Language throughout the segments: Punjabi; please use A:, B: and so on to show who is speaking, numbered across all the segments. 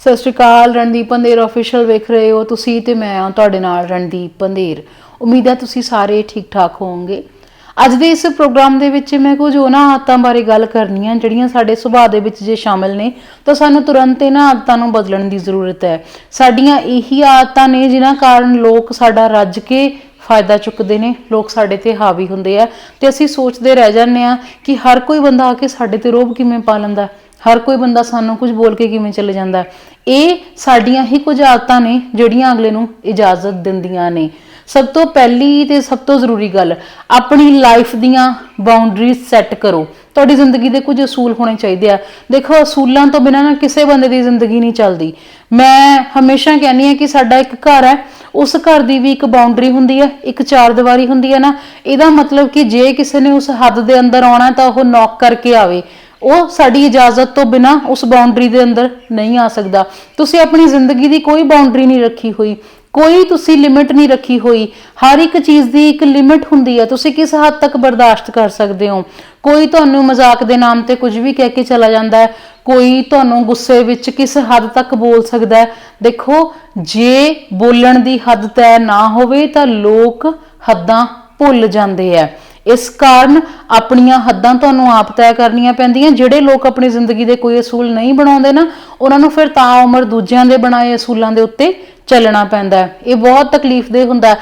A: ਸਤਿ ਸ਼੍ਰੀ ਅਕਾਲ, ਰਣਦੀਪ ਪੰਦੇਰ ਅਫੀਸ਼ੀਅਲ ਵੇਖ ਰਹੇ ਹੋ ਤੁਸੀਂ ਤੇ ਮੈਂ ਹਾਂ ਤੁਹਾਡੇ ਨਾਲ ਰਣਦੀਪ ਪੰਦੇਰ ਉਮੀਦ ਹੈ ਤੁਸੀਂ ਸਾਰੇ ਠੀਕ ਠਾਕ ਹੋਵੋਗੇ। ਅੱਜ ਦੇ ਇਸ ਪ੍ਰੋਗਰਾਮ ਦੇ ਵਿੱਚ ਮੈਂ ਕੁਝ ਉਹਨਾਂ ਆਦਤਾਂ ਬਾਰੇ ਗੱਲ ਕਰਨੀ ਆ ਜਿਹੜੀਆਂ ਸਾਡੇ ਸੁਭਾਅ ਦੇ ਵਿੱਚ ਜੇ ਸ਼ਾਮਿਲ ਨੇ, ਤਾਂ ਸਾਨੂੰ ਤੁਰੰਤ ਇਹਨਾਂ ਆਦਤਾਂ ਨੂੰ ਬਦਲਣ ਦੀ ਜ਼ਰੂਰਤ ਹੈ। ਸਾਡੀਆਂ ਇਹੀ ਆਦਤਾਂ ਨੇ ਜਿਨ੍ਹਾਂ ਕਾਰਨ ਲੋਕ ਸਾਡਾ ਰੱਜ ਕੇ ਫਾਇਦਾ ਚੁੱਕਦੇ ਨੇ, ਲੋਕ ਸਾਡੇ ਤੇ ਹਾਵੀ ਹੁੰਦੇ ਆ। ਤੇ ਅਸੀਂ ਸੋਚਦੇ ਰਹਿ ਜਾਂਦੇ ਆ ਕਿ ਹਰ ਕੋਈ ਬੰਦਾ ਆ ਕੇ ਸਾਡੇ ਤੇ ਰੋਬ ਕਿਵੇਂ ਪਾ ਲੈਂਦਾ ਹਰ ਕੋਈ ਬੰਦਾ ਸਾਨੂੰ ਕੁਝ ਬੋਲ ਕੇ ਕਿਵੇਂ ਚਲੇ ਜਾਂਦਾ ਹੈ? ਇਹ ਸਾਡੀਆਂ ਹੀ ਕੁਝ ਆਦਤਾਂ ਨੇ ਜਿਹੜੀਆਂ ਅਗਲੇ ਨੂੰ ਇਜਾਜ਼ਤ ਦਿੰਦੀਆਂ ਨੇ। ਸਭ ਤੋਂ ਪਹਿਲੀ ਤੇ ਸਭ ਤੋਂ ਜ਼ਰੂਰੀ ਗੱਲ, ਆਪਣੀ ਲਾਈਫ ਦੀਆਂ ਬਾਉਂਡਰੀਜ਼ ਸੈੱਟ ਕਰੋ। ਤੁਹਾਡੀ ਜ਼ਿੰਦਗੀ ਦੇ ਕੁਝ ਅਸੂਲ ਹੋਣੇ ਚਾਹੀਦੇ ਆ। ਦੇਖੋ, ਅਸੂਲਾਂ ਤੋਂ ਬਿਨਾਂ ਨਾ ਕਿਸੇ ਬੰਦੇ ਦੀ ਜ਼ਿੰਦਗੀ ਨਹੀਂ ਚੱਲਦੀ। ਮੈਂ ਹਮੇਸ਼ਾ ਕਹਿੰਦੀ ਆ ਕਿ ਸਾਡਾ ਇੱਕ ਘਰ ਹੈ, ਉਸ ਘਰ ਦੀ ਵੀ ਇੱਕ ਬਾਉਂਡਰੀ ਹੁੰਦੀ ਹੈ, ਇੱਕ ਚਾਰ ਦੀਵਾਰੀ ਹੁੰਦੀ ਹੈ ਨਾ। ਇਹਦਾ ਮਤਲਬ ਕਿ ਜੇ ਕਿਸੇ ਨੇ ਉਸ ਹੱਦ ਦੇ ਅੰਦਰ ਆਉਣਾ ਤਾਂ ਉਹ ਨੌਕ ਕਰਕੇ ਆਵੇ। ਉਹ ਸਾਡੀ ਇਜਾਜ਼ਤ ਤੋਂ ਬਿਨਾ ਉਸ ਬਾਉਂਡਰੀ ਦੇ ਅੰਦਰ ਨਹੀਂ ਆ ਸਕਦਾ। ਤੁਸੀਂ ਆਪਣੀ ਜ਼ਿੰਦਗੀ ਦੀ ਕੋਈ ਬਾਉਂਡਰੀ ਨਹੀਂ ਰੱਖੀ ਹੋਈ, ਕੋਈ ਤੁਸੀਂ ਲਿਮਿਟ ਨਹੀਂ ਰੱਖੀ ਹੋਈ। ਹਰ ਇੱਕ ਚੀਜ਼ ਦੀ ਇੱਕ ਲਿਮਿਟ ਹੁੰਦੀ ਹੈ। ਤੁਸੀਂ ਕਿਸ ਹੱਦ ਤੱਕ ਬਰਦਾਸ਼ਤ ਕਰ ਸਕਦੇ ਹੋ? ਕੋਈ ਤੁਹਾਨੂੰ ਮਜ਼ਾਕ ਦੇ ਨਾਮ ਤੇ ਕੁਝ ਵੀ ਕਹਿ ਕੇ ਚਲਾ ਜਾਂਦਾ ਹੈ। ਕੋਈ ਤੁਹਾਨੂੰ ਗੁੱਸੇ ਵਿੱਚ ਕਿਸ ਹੱਦ ਤੱਕ ਬੋਲ ਸਕਦਾ ਹੈ? ਦੇਖੋ, ਜੇ ਬੋਲਣ ਦੀ ਹੱਦ ਤੈਅ ਨਾ ਹੋਵੇ ਤਾਂ ਲੋਕ ਹੱਦਾਂ ਭੁੱਲ ਜਾਂਦੇ ਆ ਇਸ ਕਾਰਨ ਆਪਣੀਆਂ ਹੱਦਾਂ ਤੁਹਾਨੂੰ ਆਪ ਤੈਅ ਕਰਨੀਆਂ ਪੈਂਦੀਆਂ। ਜਿਹੜੇ ਲੋਕ ਆਪਣੀ ਜ਼ਿੰਦਗੀ ਦੇ ਕੋਈ ਅਸੂਲ ਨਹੀਂ ਬਣਾਉਂਦੇ ਨਾ, ਉਹਨਾਂ ਨੂੰ ਫਿਰ ਤਾਂ ਉਮਰ ਦੂਜਿਆਂ ਦੇ ਬਣਾਏ ਅਸੂਲਾਂ ਦੇ ਉੱਤੇ ਚੱਲਣਾ ਪੈਂਦਾ ਹੈ। ਇਹ ਬਹੁਤ ਤਕਲੀਫਦੇ ਹੁੰਦਾ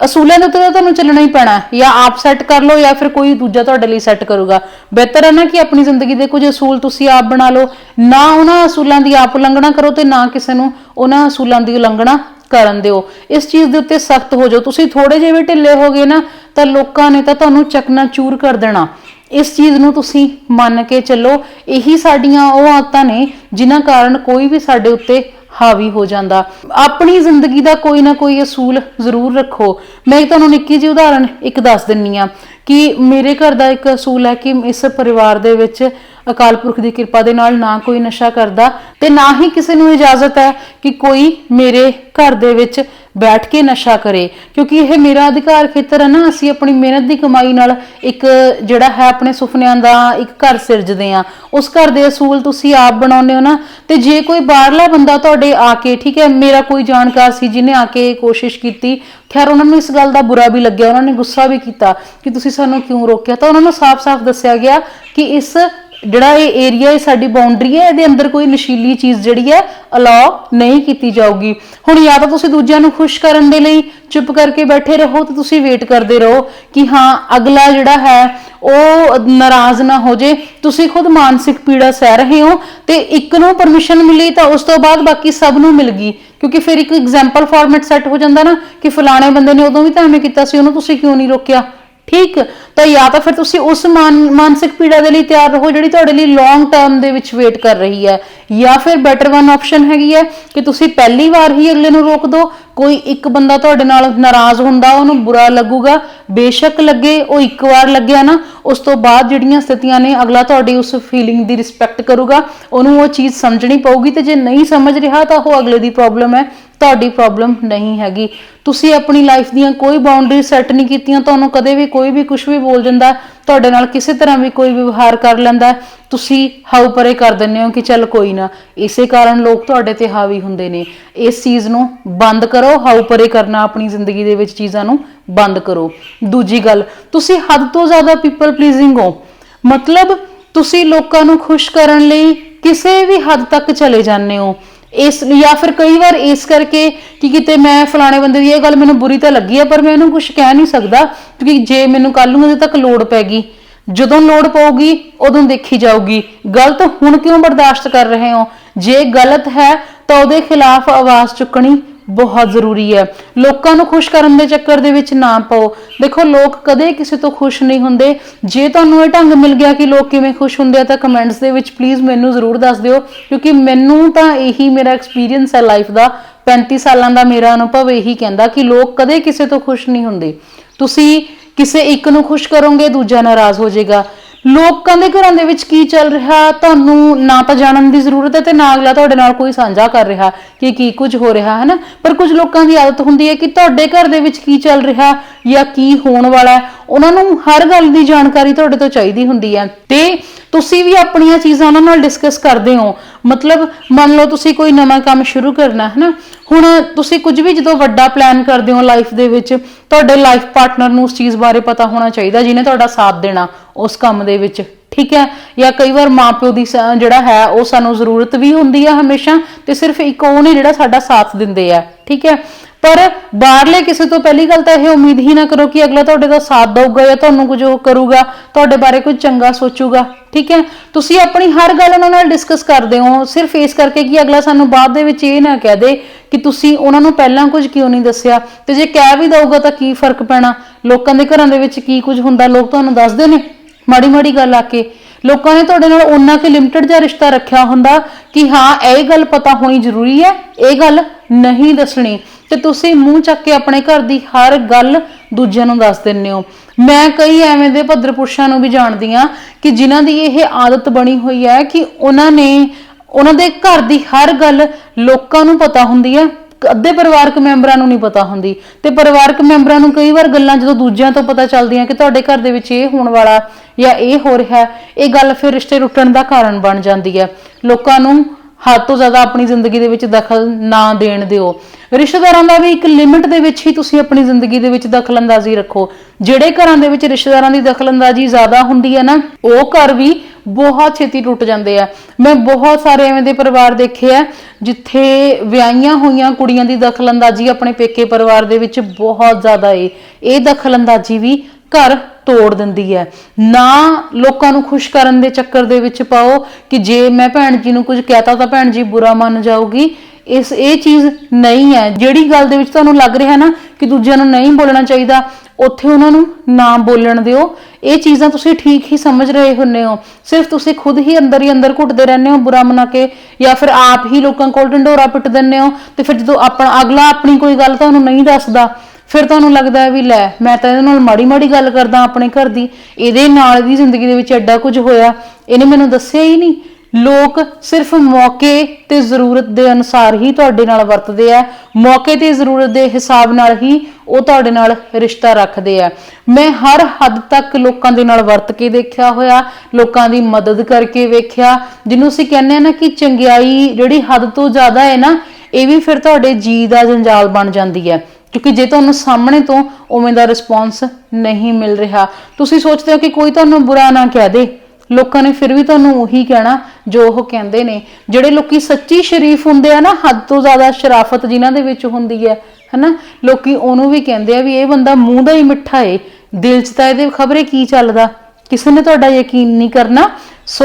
A: ਅਸੂਲਾਂ ਦੇ ਉੱਤੇ ਤਾਂ ਤੁਹਾਨੂੰ ਚੱਲਣਾ ਹੀ ਪੈਣਾ ਜਾਂ ਆਪ ਸੈੱਟ ਕਰ ਲਓ ਜਾਂ ਫਿਰ ਕੋਈ ਦੂਜਾ ਤੁਹਾਡੇ ਲਈ ਸੈੱਟ ਕਰੂਗਾ। ਬਿਹਤਰ ਹੈ ਨਾ ਕਿ ਆਪਣੀ ਜ਼ਿੰਦਗੀ ਦੇ ਕੁਝ ਅਸੂਲ ਤੁਸੀਂ ਆਪ ਬਣਾ ਲਓ। ਨਾ ਉਹਨਾਂ ਅਸੂਲਾਂ ਦੀ ਆਪ ਉਲੰਘਣਾ ਕਰੋ ਤੇ ਨਾ ਕਿਸੇ ਨੂੰ ਉਹਨਾਂ ਅਸੂਲਾਂ ਦੀ ਉਲੰਘਣਾ ਕਰਨ ਦਿਓ। ਇਸ ਚੀਜ਼ ਦੇ ਉੱਤੇ ਸਖਤ ਹੋ ਜਾਓ। ਤੁਸੀਂ ਥੋੜੇ ਜਿਹੇ ਵੀ ਢਿੱਲੇ ਹੋਗੇ ਨਾ, ਤਾਂ ਲੋਕਾਂ ਨੇ ਤਾਂ ਤੁਹਾਨੂੰ ਚੱਕਣਾ ਚੂਰ ਕਰ ਦੇਣਾ। ਇਸ ਚੀਜ਼ ਨੂੰ ਤੁਸੀਂ ਮੰਨ ਕੇ ਚੱਲੋ। ਇਹੀ ਸਾਡੀਆਂ ਉਹ ਆਦਤਾਂ ਨੇ, ਜਿਨ੍ਹਾਂ ਕਾਰਨ ਕੋਈ ਵੀ ਸਾਡੇ ਉੱਤੇ ਹਾਵੀ ਹੋ ਜਾਂਦਾ। ਆਪਣੀ ਜ਼ਿੰਦਗੀ ਦਾ ਕੋਈ ਨਾ ਕੋਈ ਅਸੂਲ ਜ਼ਰੂਰ ਰੱਖੋ। ਮੈਂ ਤੁਹਾਨੂੰ ਨਿੱਕੀ ਜਿਹੀ ਉਦਾਹਰਣ ਇੱਕ ਦੱਸ ਦਿੰਨੀ ਆ ਕਿ ਮੇਰੇ ਘਰ ਦਾ ਇੱਕ ਅਸੂਲ ਹੈ ਕਿ ਇਸ ਪਰਿਵਾਰ ਦੇ ਵਿੱਚ ਅਕਾਲ ਪੁਰਖ ਦੀ ਕਿਰਪਾ ਦੇ ਨਾਲ ਨਾ ਕੋਈ ਨਸ਼ਾ ਕਰਦਾ ਤੇ ਨਾ ਹੀ ਕਿਸੇ ਨੂੰ ਇਜਾਜ਼ਤ ਹੈ ਕਿ ਕੋਈ ਮੇਰੇ ਘਰ ਦੇ ਵਿੱਚ ਬੈਠ ਕੇ ਨਸ਼ਾ ਕਰੇ। ਕਿਉਂਕਿ ਇਹ ਮੇਰਾ ਅਧਿਕਾਰ ਖੇਤਰ ਹੈ ਨਾ, ਅਸੀਂ ਆਪਣੀ ਮਿਹਨਤ ਦੀ ਕਮਾਈ ਨਾਲ ਇੱਕ ਜਿਹੜਾ ਹੈ ਆਪਣੇ ਸੁਪਨਿਆਂ ਦਾ ਇੱਕ ਘਰ ਸਿਰਜਦੇ ਆ। ਉਸ ਘਰ ਦੇ ਅਸੂਲ ਤੁਸੀਂ ਆਪ ਬਣਾਉਂਦੇ ਹੋ ਨਾ, ਤੇ ਜੇ ਕੋਈ ਬਾਹਰਲਾ ਬੰਦਾ ਤੁਹਾਡੇ ਆ ਕੇ ਠੀਕ ਹੈ, ਮੇਰਾ ਕੋਈ ਜਾਣਕਾਰ ਸੀ ਜਿਹਨੇ ਆ ਕੇ ਕੋਸ਼ਿਸ਼ ਕੀਤੀ। ਖੈਰ, ਉਹਨਾਂ ਨੂੰ ਇਸ ਗੱਲ ਦਾ ਬੁਰਾ ਵੀ ਲੱਗਿਆ, ਉਹਨਾਂ ਨੇ ਗੁੱਸਾ ਵੀ ਕੀਤਾ ਕਿ ਤੁਸੀਂ ਸਾਨੂੰ ਕਿਉਂ ਰੋਕਿਆ? ਤਾਂ ਉਹਨਾਂ ਨੂੰ ਸਾਫ਼-ਸਾਫ਼ ਦੱਸਿਆ ਗਿਆ ਕਿ ਇਸ ਜਿਹੜਾ ਇਹ ਏਰੀਆ ਹੈ ਸਾਡੀ ਬਾਉਂਡਰੀ ਹੈ, ਇਹਦੇ ਅੰਦਰ ਕੋਈ ਨਸ਼ੀਲੀ ਚੀਜ਼ ਜਿਹੜੀ ਹੈ ਅਲਾਉ ਨਹੀਂ ਕੀਤੀ ਜਾਊਗੀ। ਹੁਣ ਜਾਂ ਤਾਂ ਤੁਸੀਂ ਦੂਜਿਆਂ ਨੂੰ ਖੁਸ਼ ਕਰਨ ਦੇ ਲਈ ਚੁੱਪ ਕਰਕੇ ਬੈਠੇ ਰਹੋ ਤੇ ਤੁਸੀਂ ਵੇਟ ਕਰਦੇ ਰਹੋ ਕਿ ਹਾਂ, ਅਗਲਾ ਜਿਹੜਾ ਹੈ, ਉਹ ਨਾਰਾਜ਼ ਨਾ ਹੋ ਜੇ ਤੁਸੀਂ ਖੁਦ ਮਾਨਸਿਕ ਪੀੜਾ ਸਹਿ ਰਹੇ ਹੋ ਤੇ ਇੱਕ ਨੂੰ ਪਰਮਿਸ਼ਨ ਮਿਲੀ ਤਾਂ ਉਸ ਤੋਂ ਬਾਅਦ ਬਾਕੀ ਸਭ ਨੂੰ ਮਿਲ ਗਈ। ਕਿਉਂਕਿ ਫਿਰ ਇੱਕ ਐਗਜ਼ਾਮਪਲ ਫਾਰਮੈਟ ਸੈੱਟ ਹੋ ਜਾਂਦਾ ਨਾ, ਕਿ ਫਲਾਣੇ ਬੰਦੇ ਨੇ ਉਦੋਂ ਵੀ ਤਾਂ ਐਵੇਂ ਕੀਤਾ ਸੀ, ਉਹਨੂੰ ਤੁਸੀਂ ਕਿਉਂ ਨਹੀਂ ਰੋਕਿਆ? ਠੀਕ? ਤਾਂ ਜਾਂ ਤਾਂ ਫਿਰ ਤੁਸੀਂ ਉਸ ਮਾਨ- ਮਾਨਸਿਕ ਪੀੜਾ ਦੇ ਲਈ ਤਿਆਰ ਰਹੋ ਜਿਹੜੀ ਤੁਹਾਡੇ ਲਈ ਲੌਂਗ ਟਰਮ ਦੇ ਵਿੱਚ ਵੇਟ ਕਰ ਰਹੀ ਹੈ। ਜਾਂ ਫਿਰ ਬੈਟਰ ਵਨ ਆਪਸ਼ਨ ਹੈਗੀ ਹੈ ਕਿ ਤੁਸੀਂ ਪਹਿਲੀ ਵਾਰ ਹੀ ਅਗਲੇ ਨੂੰ ਰੋਕ ਦਿਓ ਕੋਈ ਇੱਕ ਬੰਦਾ ਤੁਹਾਡੇ ਨਾਲ ਨਾਰਾਜ਼ ਹੁੰਦਾ, ਉਹਨੂੰ ਬੁਰਾ ਲੱਗੂਗਾ, ਬੇਸ਼ੱਕ ਲੱਗੇ, ਉਹ ਇੱਕ ਵਾਰ ਲੱਗਿਆ ਨਾ, ਉਸ ਤੋਂ ਬਾਅਦ ਜਿਹੜੀਆਂ ਸਥਿਤੀਆਂ ਨੇ, ਅਗਲਾ ਤੁਹਾਡੀ ਉਸ ਫੀਲਿੰਗ ਦੀ ਰਿਸਪੈਕਟ ਕਰੂਗਾ, ਉਹਨੂੰ ਉਹ ਚੀਜ਼ ਸਮਝਣੀ ਪਊਗੀ ਤੇ ਜੇ ਨਹੀਂ ਸਮਝ ਰਿਹਾ ਤਾਂ ਉਹ ਅਗਲੇ ਦੀ ਪ੍ਰੋਬਲਮ ਹੈ, ਤੁਹਾਡੀ ਪ੍ਰੋਬਲਮ ਨਹੀਂ ਹੈਗੀ। ਤੁਸੀਂ ਆਪਣੀ ਲਾਈਫ ਦੀਆਂ ਕੋਈ ਬਾਉਂਡਰੀ ਸੈੱਟ ਨਹੀਂ ਕੀਤੀਆਂ, ਤੁਹਾਨੂੰ ਕਦੇ ਵੀ ਕੋਈ ਵੀ ਕੁਝ ਵੀ ਬੋਲ ਜਾਂਦਾ ਤੁਹਾਡੇ ਨਾਲ ਕਿਸੇ ਤਰ੍ਹਾਂ ਵੀ ਕੋਈ ਵਿਵਹਾਰ ਕਰ ਲੈਂਦਾ ਤੁਸੀਂ ਹਾਉ ਪਰੇ ਕਰ ਦਿੰਦੇ ਹੋ ਕਿ ਚੱਲ ਕੋਈ ਨਾ। ਇਸੇ ਕਾਰਨ ਲੋਕ ਤੁਹਾਡੇ ਤੇ ਹਾਵੀ ਹੁੰਦੇ ਨੇ। ਇਸ ਚੀਜ਼ ਨੂੰ ਬੰਦ ਕਰੋ, ਹਾਉ ਪਰੇ ਕਰਨਾ ਆਪਣੀ ਜ਼ਿੰਦਗੀ ਦੇ ਵਿੱਚ ਚੀਜ਼ਾਂ ਨੂੰ ਬੰਦ ਕਰੋ। ਦੂਜੀ ਗੱਲ, ਤੁਸੀਂ ਹੱਦ ਤੋਂ ਜ਼ਿਆਦਾ ਪੀਪਲ ਪਲੀਜ਼ਿੰਗ ਹੋ। ਮਤਲਬ, ਤੁਸੀਂ ਲੋਕਾਂ ਨੂੰ ਖੁਸ਼ ਕਰਨ ਲਈ ਕਿਸੇ ਵੀ ਹੱਦ ਤੱਕ ਚਲੇ ਜਾਂਦੇ ਹੋ। ਇਸ ਜਾਂ ਫਿਰ ਕਈ ਵਾਰ ਇਸ ਕਰਕੇ ਕਿ ਕਿਤੇ ਮੈਂ ਫਲਾਣੇ ਬੰਦੇ ਦੀ ਇਹ ਗੱਲ ਮੈਨੂੰ ਬੁਰੀ ਤਾਂ ਲੱਗੀ ਹੈ ਪਰ ਮੈਂ ਇਹਨੂੰ ਕੁਝ ਕਹਿ ਨਹੀਂ ਸਕਦਾ, ਕਿਉਂਕਿ ਜੇ ਮੈਨੂੰ ਕੱਲ ਨੂੰ ਇਹਦੇ ਤੱਕ ਲੋੜ ਪੈ ਗਈ, ਜਦੋਂ ਲੋੜ ਪਊਗੀ, ਉਦੋਂ ਦੇਖੀ ਜਾਊਗੀ। ਗਲਤ ਹੁਣ ਕਿਉਂ ਬਰਦਾਸ਼ਤ ਕਰ ਰਹੇ ਹੋ? ਜੇ ਗਲਤ ਹੈ ਤਾਂ ਉਹਦੇ ਖਿਲਾਫ ਆਵਾਜ਼ ਚੁੱਕਣੀ ਬਹੁਤ ਜ਼ਰੂਰੀ ਹੈ। ਲੋਕਾਂ ਨੂੰ ਖੁਸ਼ ਕਰਨ ਦੇ ਚੱਕਰ ਦੇ ਵਿੱਚ ਨਾ ਪਾਓ। ਦੇਖੋ, ਲੋਕ ਕਦੇ ਕਿਸੇ ਤੋਂ ਖੁਸ਼ ਨਹੀਂ ਹੁੰਦੇ। ਜੇ ਤੁਹਾਨੂੰ ਇਹ ਢੰਗ ਮਿਲ ਗਿਆ ਕਿ ਲੋਕ ਕਿਵੇਂ ਖੁਸ਼ ਹੁੰਦੇ ਆ ਤਾਂ ਕਮੈਂਟਸ ਦੇ ਵਿੱਚ ਪਲੀਜ਼ ਮੈਨੂੰ ਜ਼ਰੂਰ ਦੱਸ ਦਿਓ। ਕਿਉਂਕਿ ਮੈਨੂੰ ਤਾਂ ਇਹੀ ਮੇਰਾ ਐਕਸਪੀਰੀਅੰਸ ਹੈ ਲਾਈਫ ਦਾ। 35 ਸਾਲਾਂ ਦਾ ਮੇਰਾ ਅਨੁਭਵ ਇਹੀ ਕਹਿੰਦਾ ਕਿ ਲੋਕ ਕਦੇ ਕਿਸੇ ਤੋਂ ਖੁਸ਼ ਨਹੀਂ ਹੁੰਦੇ। ਤੁਸੀਂ ਕਿਸੇ ਇੱਕ ਨੂੰ ਖੁਸ਼ ਕਰੋਗੇ, ਦੂਜਾ ਨਾਰਾਜ਼ ਹੋ ਜਾਏਗਾ। ਲੋਕਾਂ ਦੇ ਘਰਾਂ ਦੇ ਵਿੱਚ ਕੀ ਚੱਲ ਰਿਹਾ? ਤੁਹਾਨੂੰ ਨਾ ਤਾਂ ਜਾਣਨ ਦੀ ਜ਼ਰੂਰਤ ਹੈ ਤੇ ਨਾ ਅਗਲਾ ਤੁਹਾਡੇ ਨਾਲ ਕੋਈ ਸਾਂਝਾ ਕਰ ਰਿਹਾ ਕਿ ਕੀ ਕੁਝ ਹੋ ਰਿਹਾ ਹੈ ਨਾ ਪਰ ਕੁਝ ਲੋਕਾਂ ਦੀ ਆਦਤ ਹੁੰਦੀ ਹੈ ਕਿ ਤੁਹਾਡੇ ਘਰ ਦੇ ਵਿੱਚ ਕੀ ਚੱਲ ਰਿਹਾ ਜਾਂ ਕੀ ਹੋਣ ਵਾਲਾ ਹੈ। ਉਹਨਾਂ ਨੂੰ ਹਰ ਗੱਲ ਦੀ ਜਾਣਕਾਰੀ ਤੁਹਾਡੇ ਤੋਂ ਚਾਹੀਦੀ ਹੁੰਦੀ ਹੈ। ਤੇ ਤੁਸੀਂ ਵੀ ਆਪਣੀਆਂ ਚੀਜ਼ਾਂ ਉਹਨਾਂ ਨਾਲ ਡਿਸਕਸ ਕਰਦੇ ਹੋ। ਮਤਲਬ ਮੰਨ ਲਓ ਤੁਸੀਂ ਕੋਈ ਨਵਾਂ ਕੰਮ ਸ਼ੁਰੂ ਕਰਨਾ ਹੈ ਨਾ ਹੁਣ ਤੁਸੀਂ ਕੁਝ ਵੀ ਜਦੋਂ ਵੱਡਾ ਪਲਾਨ ਕਰਦੇ ਹੋ ਲਾਈਫ ਦੇ ਵਿੱਚ, ਤੁਹਾਡੇ ਲਾਈਫ ਪਾਰਟਨਰ ਨੂੰ ਉਸ ਚੀਜ਼ ਬਾਰੇ ਪਤਾ ਹੋਣਾ ਚਾਹੀਦਾ, ਜਿਹਨੇ ਤੁਹਾਡਾ ਸਾਥ ਦੇਣਾ ਉਸ ਕੰਮ ਦੇ ਵਿੱਚ। ਠੀਕ ਹੈ? ਜਾਂ ਕਈ ਵਾਰ ਮਾਪਿਓ ਦੀ ਜਿਹੜਾ ਹੈ, ਉਹ ਸਾਨੂੰ ਜ਼ਰੂਰਤ ਵੀ ਹੁੰਦੀ ਹੈ ਹਮੇਸ਼ਾ, ਤੇ ਸਿਰਫ ਇੱਕ ਉਹ ਨੇ ਜਿਹੜਾ ਸਾਡਾ ਸਾਥ ਦਿੰਦੇ ਆ। ਠੀਕ ਹੈ? ਪਰ ਬਾਹਰਲੇ ਕਿਸੇ ਤੋਂ ਪਹਿਲੀ ਗੱਲ ਤਾਂ ਇਹ ਉਮੀਦ ਹੀ ਨਾ ਕਰੋ ਕਿ ਅਗਲਾ ਤੁਹਾਡੇ ਦਾ ਸਾਥ ਦਊਗਾ ਜਾਂ ਤੁਹਾਨੂੰ ਕੁਝ ਉਹ ਕਰੂਗਾ, ਤੁਹਾਡੇ ਬਾਰੇ ਕੁਝ ਚੰਗਾ ਸੋਚੂਗਾ, ਠੀਕ ਹੈ? ਤੁਸੀਂ ਆਪਣੀ ਹਰ ਗੱਲ ਉਹਨਾਂ ਨਾਲ ਡਿਸਕਸ ਕਰਦੇ ਹੋ, ਸਿਰਫ ਇਸ ਕਰਕੇ ਕਿ ਅਗਲਾ ਸਾਨੂੰ ਬਾਅਦ ਦੇ ਵਿੱਚ ਇਹ ਨਾ ਕਹਿ ਦੇ ਕਿ ਤੁਸੀਂ ਉਹਨਾਂ ਨੂੰ ਪਹਿਲਾਂ ਕੁਝ ਕਿਉਂ ਨਹੀਂ ਦੱਸਿਆ? ਤੇ ਜੇ ਕਹਿ ਵੀ ਦਊਗਾ ਤਾਂ ਕੀ ਫ਼ਰਕ ਪੈਣਾ? ਲੋਕਾਂ ਦੇ ਘਰਾਂ ਦੇ ਵਿੱਚ ਕੀ ਕੁਝ ਹੁੰਦਾ, ਲੋਕ ਤੁਹਾਨੂੰ ਦੱਸਦੇ ਨੇ? ਮਾੜੀ ਮਾੜੀ ਗੱਲ ਆ ਕੇ। ਲੋਕਾਂ ਨੇ ਤੁਹਾਡੇ ਨਾਲ ਉਹਨਾਂ ਕਿ ਲਿਮਟਿਡ ਜਿਹਾ ਰਿਸ਼ਤਾ ਰੱਖਿਆ ਹੁੰਦਾ ਕਿ ਹਾਂ, ਇਹ ਗੱਲ ਪਤਾ ਹੋਣੀ ਜ਼ਰੂਰੀ ਹੈ, ਇਹ ਗੱਲ ਨਹੀਂ ਦੱਸਣੀ। ਤੇ ਤੁਸੀਂ ਮੂੰਹ ਚੱਕ ਕੇ ਆਪਣੇ ਘਰ ਦੀ ਹਰ ਗੱਲ ਦੂਜਿਆਂ ਨੂੰ ਦੱਸ ਦਿੰਦੇ ਹੋ। ਮੈਂ ਕਈ ਐਵੇਂ ਦੇ ਭੱਦਰ ਪੁਰਸ਼ਾਂ ਨੂੰ ਵੀ ਜਾਣਦੀ ਆ ਕਿ ਜਿਨ੍ਹਾਂ ਦੀ ਇਹ ਆਦਤ ਬਣੀ ਹੋਈ ਹੈ ਕਿ ਉਹਨਾਂ ਨੇ, ਉਹਨਾਂ ਦੇ ਘਰ ਦੀ ਹਰ ਗੱਲ ਲੋਕਾਂ ਨੂੰ ਪਤਾ ਹੁੰਦੀ ਹੈ। ਅੱਧੇ ਪਰਿਵਾਰਕ ਮੈਂਬਰਾਂ ਨੂੰ ਨਹੀਂ ਪਤਾ ਹੁੰਦੀ ਤੇ ਪਰਿਵਾਰਕ ਮੈਂਬਰਾਂ ਨੂੰ ਕਈ ਵਾਰ ਗੱਲਾਂ ਜਦੋਂ ਦੂਜਿਆਂ ਤੋਂ ਪਤਾ ਚੱਲਦੀਆਂ ਕਿ ਤੁਹਾਡੇ ਘਰ ਦੇ ਵਿੱਚ ਇਹ ਹੋਣ ਵਾਲਾ ਜਾਂ ਇਹ ਹੋ ਰਿਹਾ ਇਹ ਗੱਲ ਫਿਰ ਰਿਸ਼ਤੇ ਟੁੱਟਣ ਦਾ ਕਾਰਨ ਬਣ ਜਾਂਦੀ ਹੈ। ਲੋਕਾਂ ਨੂੰ ਹੱਦ ਤੋਂ ਜ਼ਿਆਦਾ ਆਪਣੀ ਜ਼ਿੰਦਗੀ ਦੇ ਵਿੱਚ ਦਖਲ ਨਾ ਦੇਣ ਦਿਓ। ਰਿਸ਼ਤੇਦਾਰਾਂ ਦਾ ਵੀ ਇੱਕ ਲਿਮਿਟ ਦੇ ਵਿੱਚ ਹੀ ਤੁਸੀਂ ਆਪਣੀ ਜ਼ਿੰਦਗੀ ਦੇ ਵਿੱਚ ਦਖਲਅੰਦਾਜ਼ੀ ਰੱਖੋ। ਜਿਹੜੇ ਘਰਾਂ ਦੇ ਵਿੱਚ ਰਿਸ਼ਤੇਦਾਰਾਂ ਦੀ ਦਖਲਅੰਦਾਜ਼ੀ ਜ਼ਿਆਦਾ ਹੁੰਦੀ ਹੈ ਨਾ, ਉਹ ਘਰ ਵੀ ਬਹੁਤ ਛੇਤੀ ਟੁੱਟ ਜਾਂਦੇ ਆ। ਮੈਂ ਬਹੁਤ ਸਾਰੇ ਐਵੇਂ ਦੇ ਪਰਿਵਾਰ ਦੇਖੇ ਆ, ਜਿੱਥੇ ਵਿਆਹੀਆਂ ਹੋਈਆਂ ਕੁੜੀਆਂ ਦੀ ਦਖਲਅੰਦਾਜ਼ੀ ਆਪਣੇ ਪੇਕੇ ਪਰਿਵਾਰ ਦੇ ਵਿੱਚ ਬਹੁਤ ਜ਼ਿਆਦਾ ਏ। ਇਹ ਦਖਲਅੰਦਾਜ਼ੀ ਵੀ ਘਰ ਤੋੜ ਦਿੰਦੀ ਹੈ। ਨਾ ਲੋਕਾਂ ਨੂੰ ਖੁਸ਼ ਕਰਨ ਦੇ ਚੱਕਰ ਦੇ ਵਿੱਚ ਪਾਓ ਕਿ ਜੇ ਮੈਂ ਭੈਣ ਜੀ ਨੂੰ ਕੁਝ ਕਹਿਤਾ ਤਾਂ ਭੈਣ ਜੀ ਬੁਰਾ ਮੰਨ ਜਾਊਗੀ। ਇਸ ਇਹ ਚੀਜ਼ ਨਹੀਂ ਹੈ। ਜਿਹੜੀ ਗੱਲ ਦੇ ਵਿੱਚ ਤੁਹਾਨੂੰ ਲੱਗ ਰਿਹਾ ਨਾ ਕਿ ਦੂਜਿਆਂ ਨੂੰ ਨਹੀਂ ਬੋਲਣਾ ਚਾਹੀਦਾ, ਉੱਥੇ ਉਹਨਾਂ ਨੂੰ ਨਾ ਬੋਲਣ ਦਿਓ। ਇਹ ਚੀਜ਼ਾਂ ਤੁਸੀਂ ਠੀਕ ਹੀ ਸਮਝ ਰਹੇ ਹੁੰਨੇ ਹੋ। ਸਿਰਫ ਤੁਸੀਂ ਖੁਦ ਹੀ ਅੰਦਰ ਹੀ ਅੰਦਰ ਘੁੱਟਦੇ ਰਹਿੰਦੇ ਹੋ ਬੁਰਾ ਮਨਾ ਕੇ, ਜਾਂ ਫਿਰ ਆਪ ਹੀ ਲੋਕਾਂ ਕੋਲ ਢੰਡੋਰਾ ਪਿੱਟ ਦਿੰਦੇ ਹੋ ਤੇ ਫਿਰ ਜਦੋਂ ਆਪਣਾ ਅਗਲਾ ਆਪਣੀ ਕੋਈ ਗੱਲ ਤੁਹਾਨੂੰ ਨਹੀਂ ਦੱਸਦਾ, ਫਿਰ ਤੁਹਾਨੂੰ ਲੱਗਦਾ ਹੈ ਵੀ ਲੈ, ਮੈਂ ਤਾਂ ਇਹਦੇ ਨਾਲ ਮਾੜੀ ਮਾੜੀ ਗੱਲ ਕਰਦਾ ਆਪਣੇ ਘਰ ਦੀ। ਇਹਦੇ ਨਾਲ ਦੀ ਜ਼ਿੰਦਗੀ ਦੇ ਵਿੱਚ ਐਡਾ ਕੁਝ ਹੋਇਆ, ਇਹਨੇ ਮੈਨੂੰ ਦੱਸਿਆ ਹੀ ਨਹੀਂ। ਲੋਕ ਸਿਰਫ ਮੌਕੇ ਤੇ ਜ਼ਰੂਰਤ ਦੇ ਅਨੁਸਾਰ ਹੀ ਤੁਹਾਡੇ ਨਾਲ ਵਰਤਦੇ ਆ। ਮੌਕੇ ਤੇ ਜ਼ਰੂਰਤ ਦੇ ਹਿਸਾਬ ਨਾਲ ਹੀ ਉਹ ਤੁਹਾਡੇ ਨਾਲ ਰਿਸ਼ਤਾ ਰੱਖਦੇ ਆ। ਮੈਂ ਹਰ ਹੱਦ ਤੱਕ ਲੋਕਾਂ ਦੇ ਨਾਲ ਵਰਤ ਕੇ ਦੇਖਿਆ ਹੋਇਆ, ਲੋਕਾਂ ਦੀ ਮਦਦ ਕਰਕੇ ਵੇਖਿਆ, ਜਿਹਨੂੰ ਅਸੀਂ ਕਹਿੰਦੇ ਆ ਨਾ ਕਿ ਚੰਗਿਆਈ ਜਿਹੜੀ ਹੱਦ ਤੋਂ ਜ਼ਿਆਦਾ ਹੈ ਨਾ, ਇਹ ਵੀ ਫਿਰ ਤੁਹਾਡੇ ਜੀ ਦਾ ਜੰਜਾਲ ਬਣ ਜਾਂਦੀ ਹੈ। ਕਿਉਂਕਿ ਜੇ ਤੁਹਾਨੂੰ ਸਾਹਮਣੇ ਤੋਂ ਉਵੇਂ ਦਾ ਰਿਸਪੌਂਸ ਨਹੀਂ ਮਿਲ ਰਿਹਾ, ਤੁਸੀਂ ਸੋਚਦੇ ਹੋ ਕਿ ਕੋਈ ਤੁਹਾਨੂੰ ਬੁਰਾ ਨਾ ਕਹਿ ਦੇ। ਲੋਕਾਂ ਨੇ ਫਿਰ ਵੀ ਤੁਹਾਨੂੰ ਉਹੀ ਕਹਿਣਾ, ਜੋ ਉਹ ਕਹਿੰਦੇ ਨੇ। ਜਿਹੜੇ ਲੋਕੀ ਸੱਚੀ ਸ਼ਰੀਫ ਹੁੰਦੇ ਆ ਨਾ, ਹੱਦ ਤੋਂ ਜ਼ਿਆਦਾ ਸ਼ਰਾਫਤ ਜਿਨ੍ਹਾਂ ਦੇ ਵਿੱਚ ਹੁੰਦੀ ਹੈ, ਹਨਾ? ਲੋਕੀ ਉਹਨੂੰ ਵੀ ਕਹਿੰਦੇ ਆ ਵੀ ਇਹ ਬੰਦਾ ਮੂੰਹ ਦਾ ਹੀ ਮਿੱਠਾ ਏ, ਦਿਲ 'ਚ ਤਾਂ ਇਹਦੇ ਖਬਰੇ ਕੀ ਚੱਲਦਾ? ਕਿਸੇ ਨੇ ਤੁਹਾਡਾ ਯਕੀਨ ਨਹੀਂ ਕਰਨਾ। ਸੋ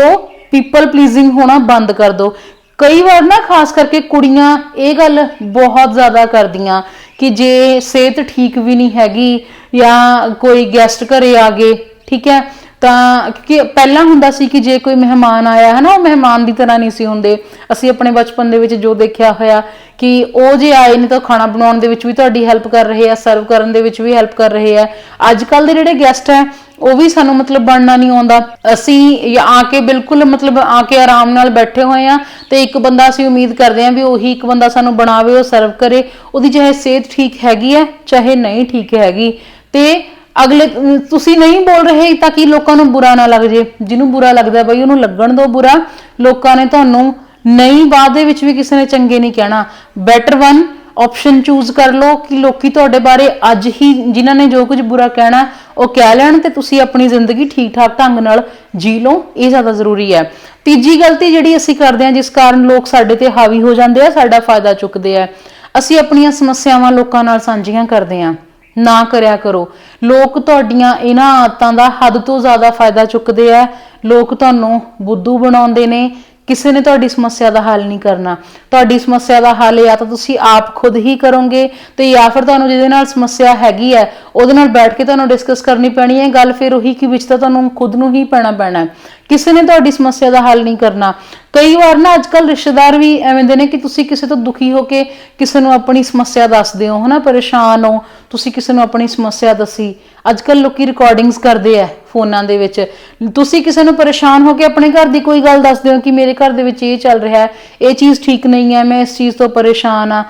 A: ਪੀਪਲ ਪਲੀਜ਼ਿੰਗ ਹੋਣਾ ਬੰਦ ਕਰ ਦਿਓ ਕਈ ਵਾਰ ਨਾ, ਖਾਸ ਕਰਕੇ ਕੁੜੀਆਂ ਇਹ ਗੱਲ ਬਹੁਤ ਜ਼ਿਆਦਾ ਕਰਦੀਆਂ ਕਿ ਜੇ ਸਿਹਤ ਠੀਕ ਵੀ ਨਹੀਂ ਹੈਗੀ ਜਾਂ ਕੋਈ ਗੈਸਟ ਘਰੇ ਆ ਗਏ, ਠੀਕ ਹੈ? ਤਾਂ ਕਿ ਪਹਿਲਾਂ ਹੁੰਦਾ ਸੀ ਕਿ ਜੇ ਕੋਈ ਮਹਿਮਾਨ ਆਇਆ ਹੈ ਨਾ ਉਹ ਮਹਿਮਾਨ ਦੀ ਤਰ੍ਹਾਂ ਨਹੀਂ ਸੀ ਹੁੰਦੇ। ਅਸੀਂ ਆਪਣੇ ਬਚਪਨ ਦੇ ਵਿੱਚ ਜੋ ਦੇਖਿਆ ਹੋਇਆ ਕਿ ਉਹ ਜੇ ਆਏ ਨੇ ਤਾਂ ਖਾਣਾ ਬਣਾਉਣ ਦੇ ਵਿੱਚ ਵੀ ਤੁਹਾਡੀ ਹੈਲਪ ਕਰ ਰਹੇ ਆ ਸਰਵ ਕਰਨ ਦੇ ਵਿੱਚ ਵੀ ਹੈਲਪ ਕਰ ਰਹੇ ਆ। ਅੱਜ ਕੱਲ ਦੇ ਜਿਹੜੇ ਗੈਸਟ ਹੈ, ਉਹ ਵੀ ਸਾਨੂੰ ਮਤਲਬ ਬਣਨਾ ਨਹੀਂ ਆਉਂਦਾ। ਅਸੀਂ ਆ ਕੇ ਬਿਲਕੁਲ ਮਤਲਬ ਆ ਕੇ ਆਰਾਮ ਨਾਲ ਬੈਠੇ ਹੋਏ ਆ ਤੇ ਇੱਕ ਬੰਦਾ ਅਸੀਂ ਉਮੀਦ ਕਰਦੇ ਆ ਵੀ ਉਹੀ ਇੱਕ ਬੰਦਾ ਸਾਨੂੰ ਬਣਾਵੇ, ਉਹ ਸਰਵ ਕਰੇ। ਉਹਦੀ ਚਾਹੇ ਸਿਹਤ ਠੀਕ ਹੈਗੀ ਹੈ, ਚਾਹੇ ਨਹੀਂ ਠੀਕ ਹੈਗੀ। ਤੇ ਅਗਲੇ ਅਮ, ਤੁਸੀਂ ਨਹੀਂ ਬੋਲ ਰਹੇ ਤਾਂ ਕਿ ਲੋਕਾਂ ਨੂੰ ਬੁਰਾ ਨਾ ਲੱਗ ਜੇ? ਜਿਹਨੂੰ ਬੁਰਾ ਲੱਗਦਾ ਬਈ ਉਹਨੂੰ ਲੱਗਣ ਦੋ ਬੁਰਾ ਲੋਕਾਂ ਨੇ ਤੁਹਾਨੂੰ ਨਹੀਂ ਬਾਅਦ ਦੇ ਵਿੱਚ ਵੀ ਕਿਸੇ ਨੇ ਚੰਗੇ ਨਹੀਂ ਕਹਿਣਾ। ਬੈਟਰ ਵਨ ਆਪਸ਼ਨ ਚੂਜ਼ ਕਰ ਲਓ ਕਿ ਲੋਕੀ ਤੁਹਾਡੇ ਬਾਰੇ ਅੱਜ ਹੀ ਜਿਨ੍ਹਾਂ ਨੇ ਜੋ ਕੁਝ ਬੁਰਾ ਕਹਿਣਾ ਉਹ ਕਹਿ ਲੈਣ ਤੇ ਤੁਸੀਂ ਆਪਣੀ ਜ਼ਿੰਦਗੀ ਠੀਕ ਠਾਕ ਢੰਗ ਨਾਲ ਜੀ ਲਓ ਇਹ ਜ਼ਿਆਦਾ ਜ਼ਰੂਰੀ ਹੈ। ਤੀਜੀ ਗਲਤੀ ਜਿਹੜੀ ਅਸੀਂ ਕਰਦੇ ਹਾਂ ਜਿਸ ਕਾਰਨ ਲੋਕ ਸਾਡੇ ਤੇ ਹਾਵੀ ਹੋ ਜਾਂਦੇ ਆ ਸਾਡਾ ਫਾਇਦਾ ਚੁੱਕਦੇ ਆ। ਅਸੀਂ ਆਪਣੀਆਂ ਸਮੱਸਿਆਵਾਂ ਲੋਕਾਂ ਨਾਲ ਸਾਂਝੀਆਂ ਕਰਦੇ ਹਾਂ। ਨਾ ਕਰਿਆ ਕਰੋ। ਲੋਕ ਤੁਹਾਡੀਆਂ ਇਹਨਾਂ ਆਦਤਾਂ ਦਾ ਹੱਦ ਤੋਂ ਜ਼ਿਆਦਾ ਫਾਇਦਾ ਚੁੱਕਦੇ ਆ। ਲੋਕ ਤੁਹਾਨੂੰ ਬੁੱਧੂ ਬਣਾਉਂਦੇ ਨੇ। ਕਿਸੇ ਨੇ ਤੁਹਾਡੀ ਸਮੱਸਿਆ ਦਾ ਹੱਲ ਨਹੀਂ ਕਰਨਾ। ਤੁਹਾਡੀ ਸਮੱਸਿਆ ਦਾ ਹੱਲ ਜਾਂ ਤਾਂ ਤੁਸੀਂ ਆਪ ਖੁਦ ਹੀ ਕਰੋਗੇ ਤੇ ਜਾਂ ਫਿਰ ਤੁਹਾਨੂੰ ਜਿਹਦੇ ਨਾਲ ਸਮੱਸਿਆ ਹੈਗੀ ਹੈ ਉਹਦੇ ਨਾਲ ਬੈਠ ਕੇ ਤੁਹਾਨੂੰ ਡਿਸਕਸ ਕਰਨੀ ਪੈਣੀ ਹੈ। ਗੱਲ ਫਿਰ ਉਹੀ ਕਿ ਵਿੱਚ ਤਾਂ ਤੁਹਾਨੂੰ ਖੁਦ ਨੂੰ ਹੀ ਪੈਣਾ ਪੈਣਾ ਕਿਸੇ ਨੇ ਤੁਹਾਡੀ ਸਮੱਸਿਆ ਦਾ ਹੱਲ ਨਹੀਂ ਕਰਨਾ। ਕਈ ਵਾਰ ਨਾ ਅੱਜਕੱਲ ਰਿਸ਼ਤੇਦਾਰ ਵੀ ਐਵੇਂ ਦੇ ਨੇ ਕਿ ਤੁਸੀਂ ਕਿਸੇ ਤੋਂ ਦੁਖੀ ਹੋ ਕੇ ਕਿਸੇ ਨੂੰ ਆਪਣੀ ਸਮੱਸਿਆ ਦੱਸਦੇ ਹੋ, ਹਨਾ? ਪਰੇਸ਼ਾਨ ਹੋ, ਤੁਸੀਂ ਕਿਸੇ ਨੂੰ ਆਪਣੀ ਸਮੱਸਿਆ ਦੱਸੀ। ਅੱਜਕੱਲ ਲੋਕੀ ਰਿਕਾਰਡਿੰਗਸ ਕਰਦੇ ਆ ਫੋਨਾਂ ਦੇ ਵਿੱਚ। ਤੁਸੀਂ ਕਿਸੇ ਨੂੰ ਪਰੇਸ਼ਾਨ ਹੋ ਕੇ ਆਪਣੇ ਘਰ ਦੀ ਕੋਈ ਗੱਲ ਦੱਸਦੇ ਹੋ ਕਿ ਮੇਰੇ ਘਰ ਦੇ ਵਿੱਚ ਇਹ ਚੱਲ ਰਿਹਾ ਹੈ ਇਹ ਚੀਜ਼ ਠੀਕ ਨਹੀਂ ਹੈ, ਮੈਂ ਇਸ ਚੀਜ਼ ਤੋਂ ਪਰੇਸ਼ਾਨ ਆ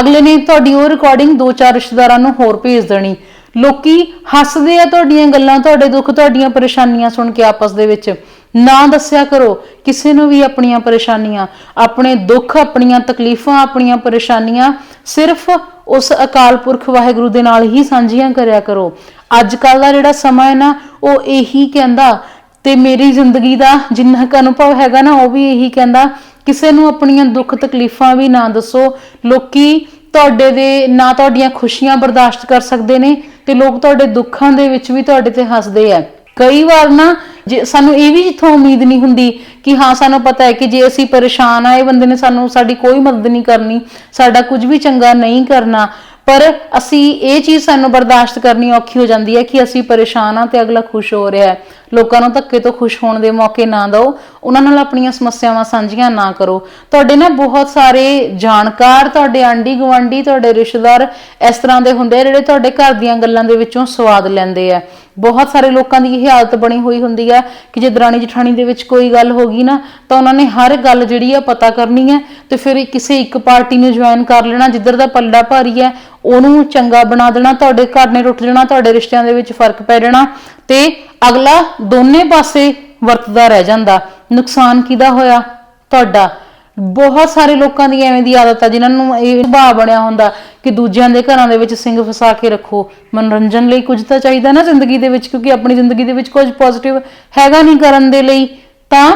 A: ਅਗਲੇ ਨੇ ਤੁਹਾਡੀ ਉਹ ਰਿਕਾਰਡਿੰਗ ਦੋ ਚਾਰ ਰਿਸ਼ਤੇਦਾਰਾਂ ਨੂੰ ਹੋਰ ਭੇਜ ਦੇਣੀ। ਲੋਕੀ ਹੱਸਦੇ ਆ ਤੁਹਾਡੀਆਂ ਗੱਲਾਂ, ਤੁਹਾਡੇ ਦੁੱਖ, ਤੁਹਾਡੀਆਂ ਪਰੇਸ਼ਾਨੀਆਂ ਸੁਣ ਕੇ ਆਪਸ ਦੇ ਵਿੱਚ। ਨਾ ਦੱਸਿਆ ਕਰੋ। ਕਿਸੇ ਨੂੰ ਵੀ ਆਪਣੀਆਂ ਪਰੇਸ਼ਾਨੀਆਂ, ਆਪਣੇ ਦੁੱਖ, ਆਪਣੀਆਂ ਤਕਲੀਫਾਂ, ਆਪਣੀਆਂ ਪਰੇਸ਼ਾਨੀਆਂ ਸਿਰਫ ਉਸ ਅਕਾਲ ਪੁਰਖ ਵਾਹਿਗੁਰੂ ਦੇ ਨਾਲ ਹੀ ਸਾਂਝੀਆਂ ਕਰਿਆ ਕਰੋ। ਅੱਜ ਕੱਲ ਦਾ ਜਿਹੜਾ ਸਮਾਂ ਹੈ ਨਾ, ਉਹ ਇਹੀ ਕਹਿੰਦਾ, ਤੇ ਮੇਰੀ ਜ਼ਿੰਦਗੀ ਦਾ ਜਿੰਨਾ ਕੁ ਅਨੁਭਵ ਹੈਗਾ ਨਾ, ਉਹ ਵੀ ਇਹੀ ਕਹਿੰਦਾ, ਕਿਸੇ ਨੂੰ ਆਪਣੀਆਂ ਦੁੱਖ, ਤਕਲੀਫਾਂ ਵੀ ਨਾ ਦੱਸੋ। ਲੋਕੀ ਤੁਹਾਡੇ ਦੇ, ਨਾ ਤੁਹਾਡੀਆਂ ਖੁਸ਼ੀਆਂ ਬਰਦਾਸ਼ਤ ਕਰ ਸਕਦੇ ਨੇ ਤੇ ਲੋਕ ਤੁਹਾਡੇ ਦੁੱਖਾਂ ਦੇ ਵਿੱਚ ਵੀ ਤੁਹਾਡੇ ਤੇ ਹੱਸਦੇ ਆ। ਕਈ ਵਾਰ ਨਾ ਜੇ ਸਾਨੂੰ ਇਹ ਵੀ ਜਿੱਥੋਂ ਉਮੀਦ ਨਹੀਂ ਹੁੰਦੀ ਕਿ ਹਾਂ, ਸਾਨੂੰ ਪਤਾ ਹੈ ਕਿ ਜੇ ਅਸੀਂ ਪਰੇਸ਼ਾਨ ਆ, ਇਹ ਬੰਦੇ ਨੇ ਸਾਨੂੰ, ਸਾਡੀ ਕੋਈ ਮਦਦ ਨਹੀਂ ਕਰਨੀ, ਸਾਡਾ ਕੁਝ ਵੀ ਚੰਗਾ ਨਹੀਂ ਕਰਨਾ। ਪਰ ਅਸੀਂ ਇਹ ਚੀਜ਼ ਸਾਨੂੰ ਬਰਦਾਸ਼ਤ ਕਰਨੀ ਔਖੀ ਹੋ ਜਾਂਦੀ ਹੈ ਕਿ ਅਸੀਂ ਪਰੇਸ਼ਾਨ ਆ ਤੇ ਅਗਲਾ ਖੁਸ਼ ਹੋ ਰਿਹਾ ਹੈ। ਲੋਕਾਂ ਨੂੰ ਧੱਕੇ ਤੋਂ ਖੁਸ਼ ਹੋਣ ਦੇ ਮੌਕੇ ਨਾ ਦਿਓ, ਉਹਨਾਂ ਨਾਲ ਆਪਣੀਆਂ ਸਮੱਸਿਆਵਾਂ ਸਾਂਝੀਆਂ ਨਾ ਕਰੋ। ਤੁਹਾਡੇ ਨਾ ਬਹੁਤ ਸਾਰੇ ਜਾਣਕਾਰ, ਤੁਹਾਡੇ ਆਂਢੀ ਗੁਆਂਢੀ, ਤੁਹਾਡੇ ਰਿਸ਼ਤੇਦਾਰ ਇਸ ਤਰ੍ਹਾਂ ਦੇ ਹੁੰਦੇ ਆ ਜਿਹੜੇ ਤੁਹਾਡੇ ਘਰ ਦੀਆਂ ਗੱਲਾਂ ਦੇ ਵਿੱਚੋਂ ਸਵਾਦ ਲੈਂਦੇ ਆ। ਬਹੁਤ ਸਾਰੇ ਲੋਕਾਂ ਦੀ ਇਹ ਹਾਲਤ ਬਣੀ ਹੋਈ ਹੁੰਦੀ ਹੈ ਕਿ ਜੇ ਦਰਾਣੀ ਜਠਾਣੀ ਦੇ ਵਿੱਚ ਕੋਈ ਗੱਲ ਹੋ ਗਈ ਨਾ, ਤਾਂ ਉਹਨਾਂ ਨੇ ਹਰ ਗੱਲ ਜਿਹੜੀ ਆ ਪਤਾ ਕਰਨੀ ਹੈ ਤੇ ਫਿਰ ਕਿਸੇ ਇੱਕ ਪਾਰਟੀ ਨੂੰ ਜੁਆਇਨ ਕਰ ਲੈਣਾ, ਜਿੱਧਰ ਦਾ ਪੱਲਾ ਭਾਰੀ ਹੈ ਉਹਨੂੰ ਚੰਗਾ ਬਣਾ ਦੇਣਾ, ਤੁਹਾਡੇ ਘਰ ਨੇ ਰੁੱਟ ਜਾਣਾ ਤੁਹਾਡੇ ਰਿਸ਼ਤਿਆਂ ਦੇ ਵਿੱਚ ਫ਼ਰਕ ਪੈ ਜਾਣਾ ਤੇ ਅਗਲਾ ਦੋਨੇ ਪਾਸੇ ਵਰਤਦਾ ਰਹਿ ਜਾਂਦਾ। ਨੁਕਸਾਨ ਕਿਹਦਾ ਹੋਇਆ? ਤੁਹਾਡਾ। ਬਹੁਤ ਸਾਰੇ ਲੋਕਾਂ ਦੀ ਐਵੇਂ ਦੀ ਆਦਤ ਆ, ਜਿਨ੍ਹਾਂ ਨੂੰ ਇਹ ਸੁਭਾਅ ਬਣਿਆ ਹੁੰਦਾ ਕਿ ਦੂਜਿਆਂ ਦੇ ਘਰਾਂ ਦੇ ਵਿੱਚ ਸਿੰਘ ਫਸਾ ਕੇ ਰੱਖੋ। ਮਨੋਰੰਜਨ ਲਈ ਕੁਝ ਤਾਂ ਚਾਹੀਦਾ ਨਾ ਜ਼ਿੰਦਗੀ ਦੇ ਵਿੱਚ, ਕਿਉਂਕਿ ਆਪਣੀ ਜ਼ਿੰਦਗੀ ਦੇ ਵਿੱਚ ਕੁਝ ਪੋਜ਼ਿਟਿਵ ਹੈਗਾ ਨਹੀਂ ਕਰਨ ਦੇ ਲਈ। ਤਾਂ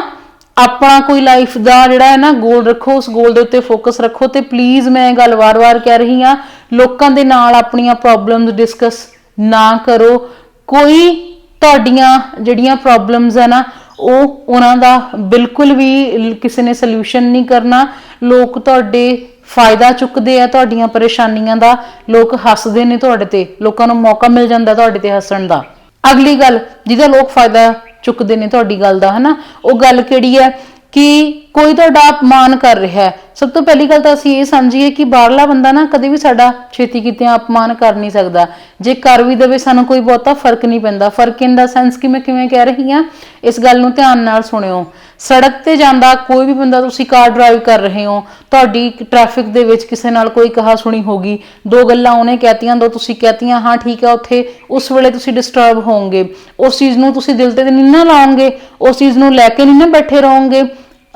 A: ਆਪਣਾ ਕੋਈ ਲਾਈਫ ਦਾ ਜਿਹੜਾ ਹੈ ਨਾ ਗੋਲ ਰੱਖੋ, ਉਸ ਗੋਲ ਦੇ ਉੱਤੇ ਫੋਕਸ ਰੱਖੋ ਤੇ ਪਲੀਜ਼ ਮੈਂ ਇਹ ਗੱਲ ਵਾਰ-ਵਾਰ ਕਹਿ ਰਹੀ ਹਾਂ, ਲੋਕਾਂ ਦੇ ਨਾਲ ਆਪਣੀਆਂ ਪ੍ਰੋਬਲਮਸ ਡਿਸਕਸ ਨਾ ਕਰੋ। ਕੋਈ ਤੁਹਾਡੀਆਂ ਜਿਹੜੀਆਂ ਪ੍ਰੋਬਲਮਸ ਹੈ ਨਾ, ਉਹ ਉਹਨਾਂ ਦਾ ਬਿਲਕੁਲ ਵੀ ਕਿਸੇ ਨੇ ਸੋਲੂਸ਼ਨ ਨਹੀਂ ਕਰਨਾ। ਲੋਕ ਤੁਹਾਡੇ ਫਾਇਦਾ ਚੁੱਕਦੇ ਆ, ਤੁਹਾਡੀਆਂ ਪਰੇਸ਼ਾਨੀਆਂ ਦਾ। ਲੋਕ ਹੱਸਦੇ ਨੇ ਤੁਹਾਡੇ ਤੇ। ਲੋਕਾਂ ਨੂੰ ਮੌਕਾ ਮਿਲ ਜਾਂਦਾ ਤੁਹਾਡੇ ਤੇ ਹੱਸਣ ਦਾ। ਅਗਲੀ ਗੱਲ, ਜਿਹਦਾ ਲੋਕ ਫਾਇਦਾ ਚੁੱਕਦੇ ਨੇ ਤੁਹਾਡੀ ਗੱਲ ਦਾ, ਹਨਾ? ਉਹ ਗੱਲ ਕਿਹੜੀ ਹੈ? ਕਿ ਕੋਈ ਤੁਹਾਡਾ ਅਪਮਾਨ ਕਰ ਰਿਹਾ ਹੈ। ਸਭ ਤੋਂ ਪਹਿਲੀ ਗੱਲ ਤਾਂ ਅਸੀਂ ਇਹ ਸਮਝੀਏ ਕਿ ਬਾਹਰਲਾ ਬੰਦਾ ਨਾ ਕਦੇ ਵੀ ਸਾਡਾ ਛੇਤੀ ਕਿਤੇ ਅਪਮਾਨ ਕਰ ਨਹੀਂ ਸਕਦਾ। ਜੇ ਕਰ ਵੀ ਦੇਵੇ, ਸਾਨੂੰ ਕੋਈ ਬਹੁਤਾ ਫ਼ਰਕ ਨਹੀਂ ਪੈਂਦਾ। ਫ਼ਰਕ ਇਨ ਦਾ ਸੈਂਸ ਕਿ ਮੈਂ ਕਿਵੇਂ ਕਹਿ ਰਹੀ ਹਾਂ, ਇਸ ਗੱਲ ਨੂੰ ਧਿਆਨ ਨਾਲ ਸੁਣਿਓ। ਸੜਕ ਤੇ ਜਾਂਦਾ ਕੋਈ ਵੀ ਬੰਦਾ, ਤੁਸੀਂ ਕਾਰ ਡਰਾਈਵ ਕਰ ਰਹੇ ਹੋ, ਤੁਹਾਡੀ ਟ੍ਰੈਫਿਕ ਦੇ ਵਿੱਚ ਕਿਸੇ ਨਾਲ ਕੋਈ ਕਹਾ ਸੁਣੀ ਹੋਗੀ ਦੋ ਗੱਲਾਂ ਉਹਨੇ ਕਹਿਤੀਆਂ, ਦੋ ਤੁਸੀਂ ਕਹਿਤੀਆਂ, ਹਾਂ ਠੀਕ ਹੈ ਉੱਥੇ ਉਸ ਵੇਲੇ ਤੁਸੀਂ ਡਿਸਟਰਬ ਹੋਵੋਗੇ। ਉਸ ਚੀਜ਼ ਨੂੰ ਤੁਸੀਂ ਦਿਲ ਤੇ ਨਹੀਂ ਨਾ ਲਾਓਗੇ, ਉਸ ਚੀਜ਼ ਨੂੰ ਲੈ ਕੇ ਨਹੀਂ ਨਾ ਬੈਠੇ ਰਹੋਗੇ।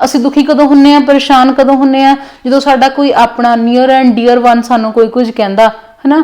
A: ਅਸੀਂ ਦੁਖੀ ਕਦੋਂ ਹੁੰਨੇ ਆ, ਪਰੇਸ਼ਾਨ ਕਦੋਂ ਹੁੰਨੇ ਆ? ਜਦੋਂ ਸਾਡਾ ਕੋਈ ਆਪਣਾ ਨੀਅਰ ਐਂਡ ਡੀਅਰ ਵਨ ਸਾਨੂੰ ਕੋਈ ਕੁਝ ਕਹਿੰਦਾ, ਹਨਾ?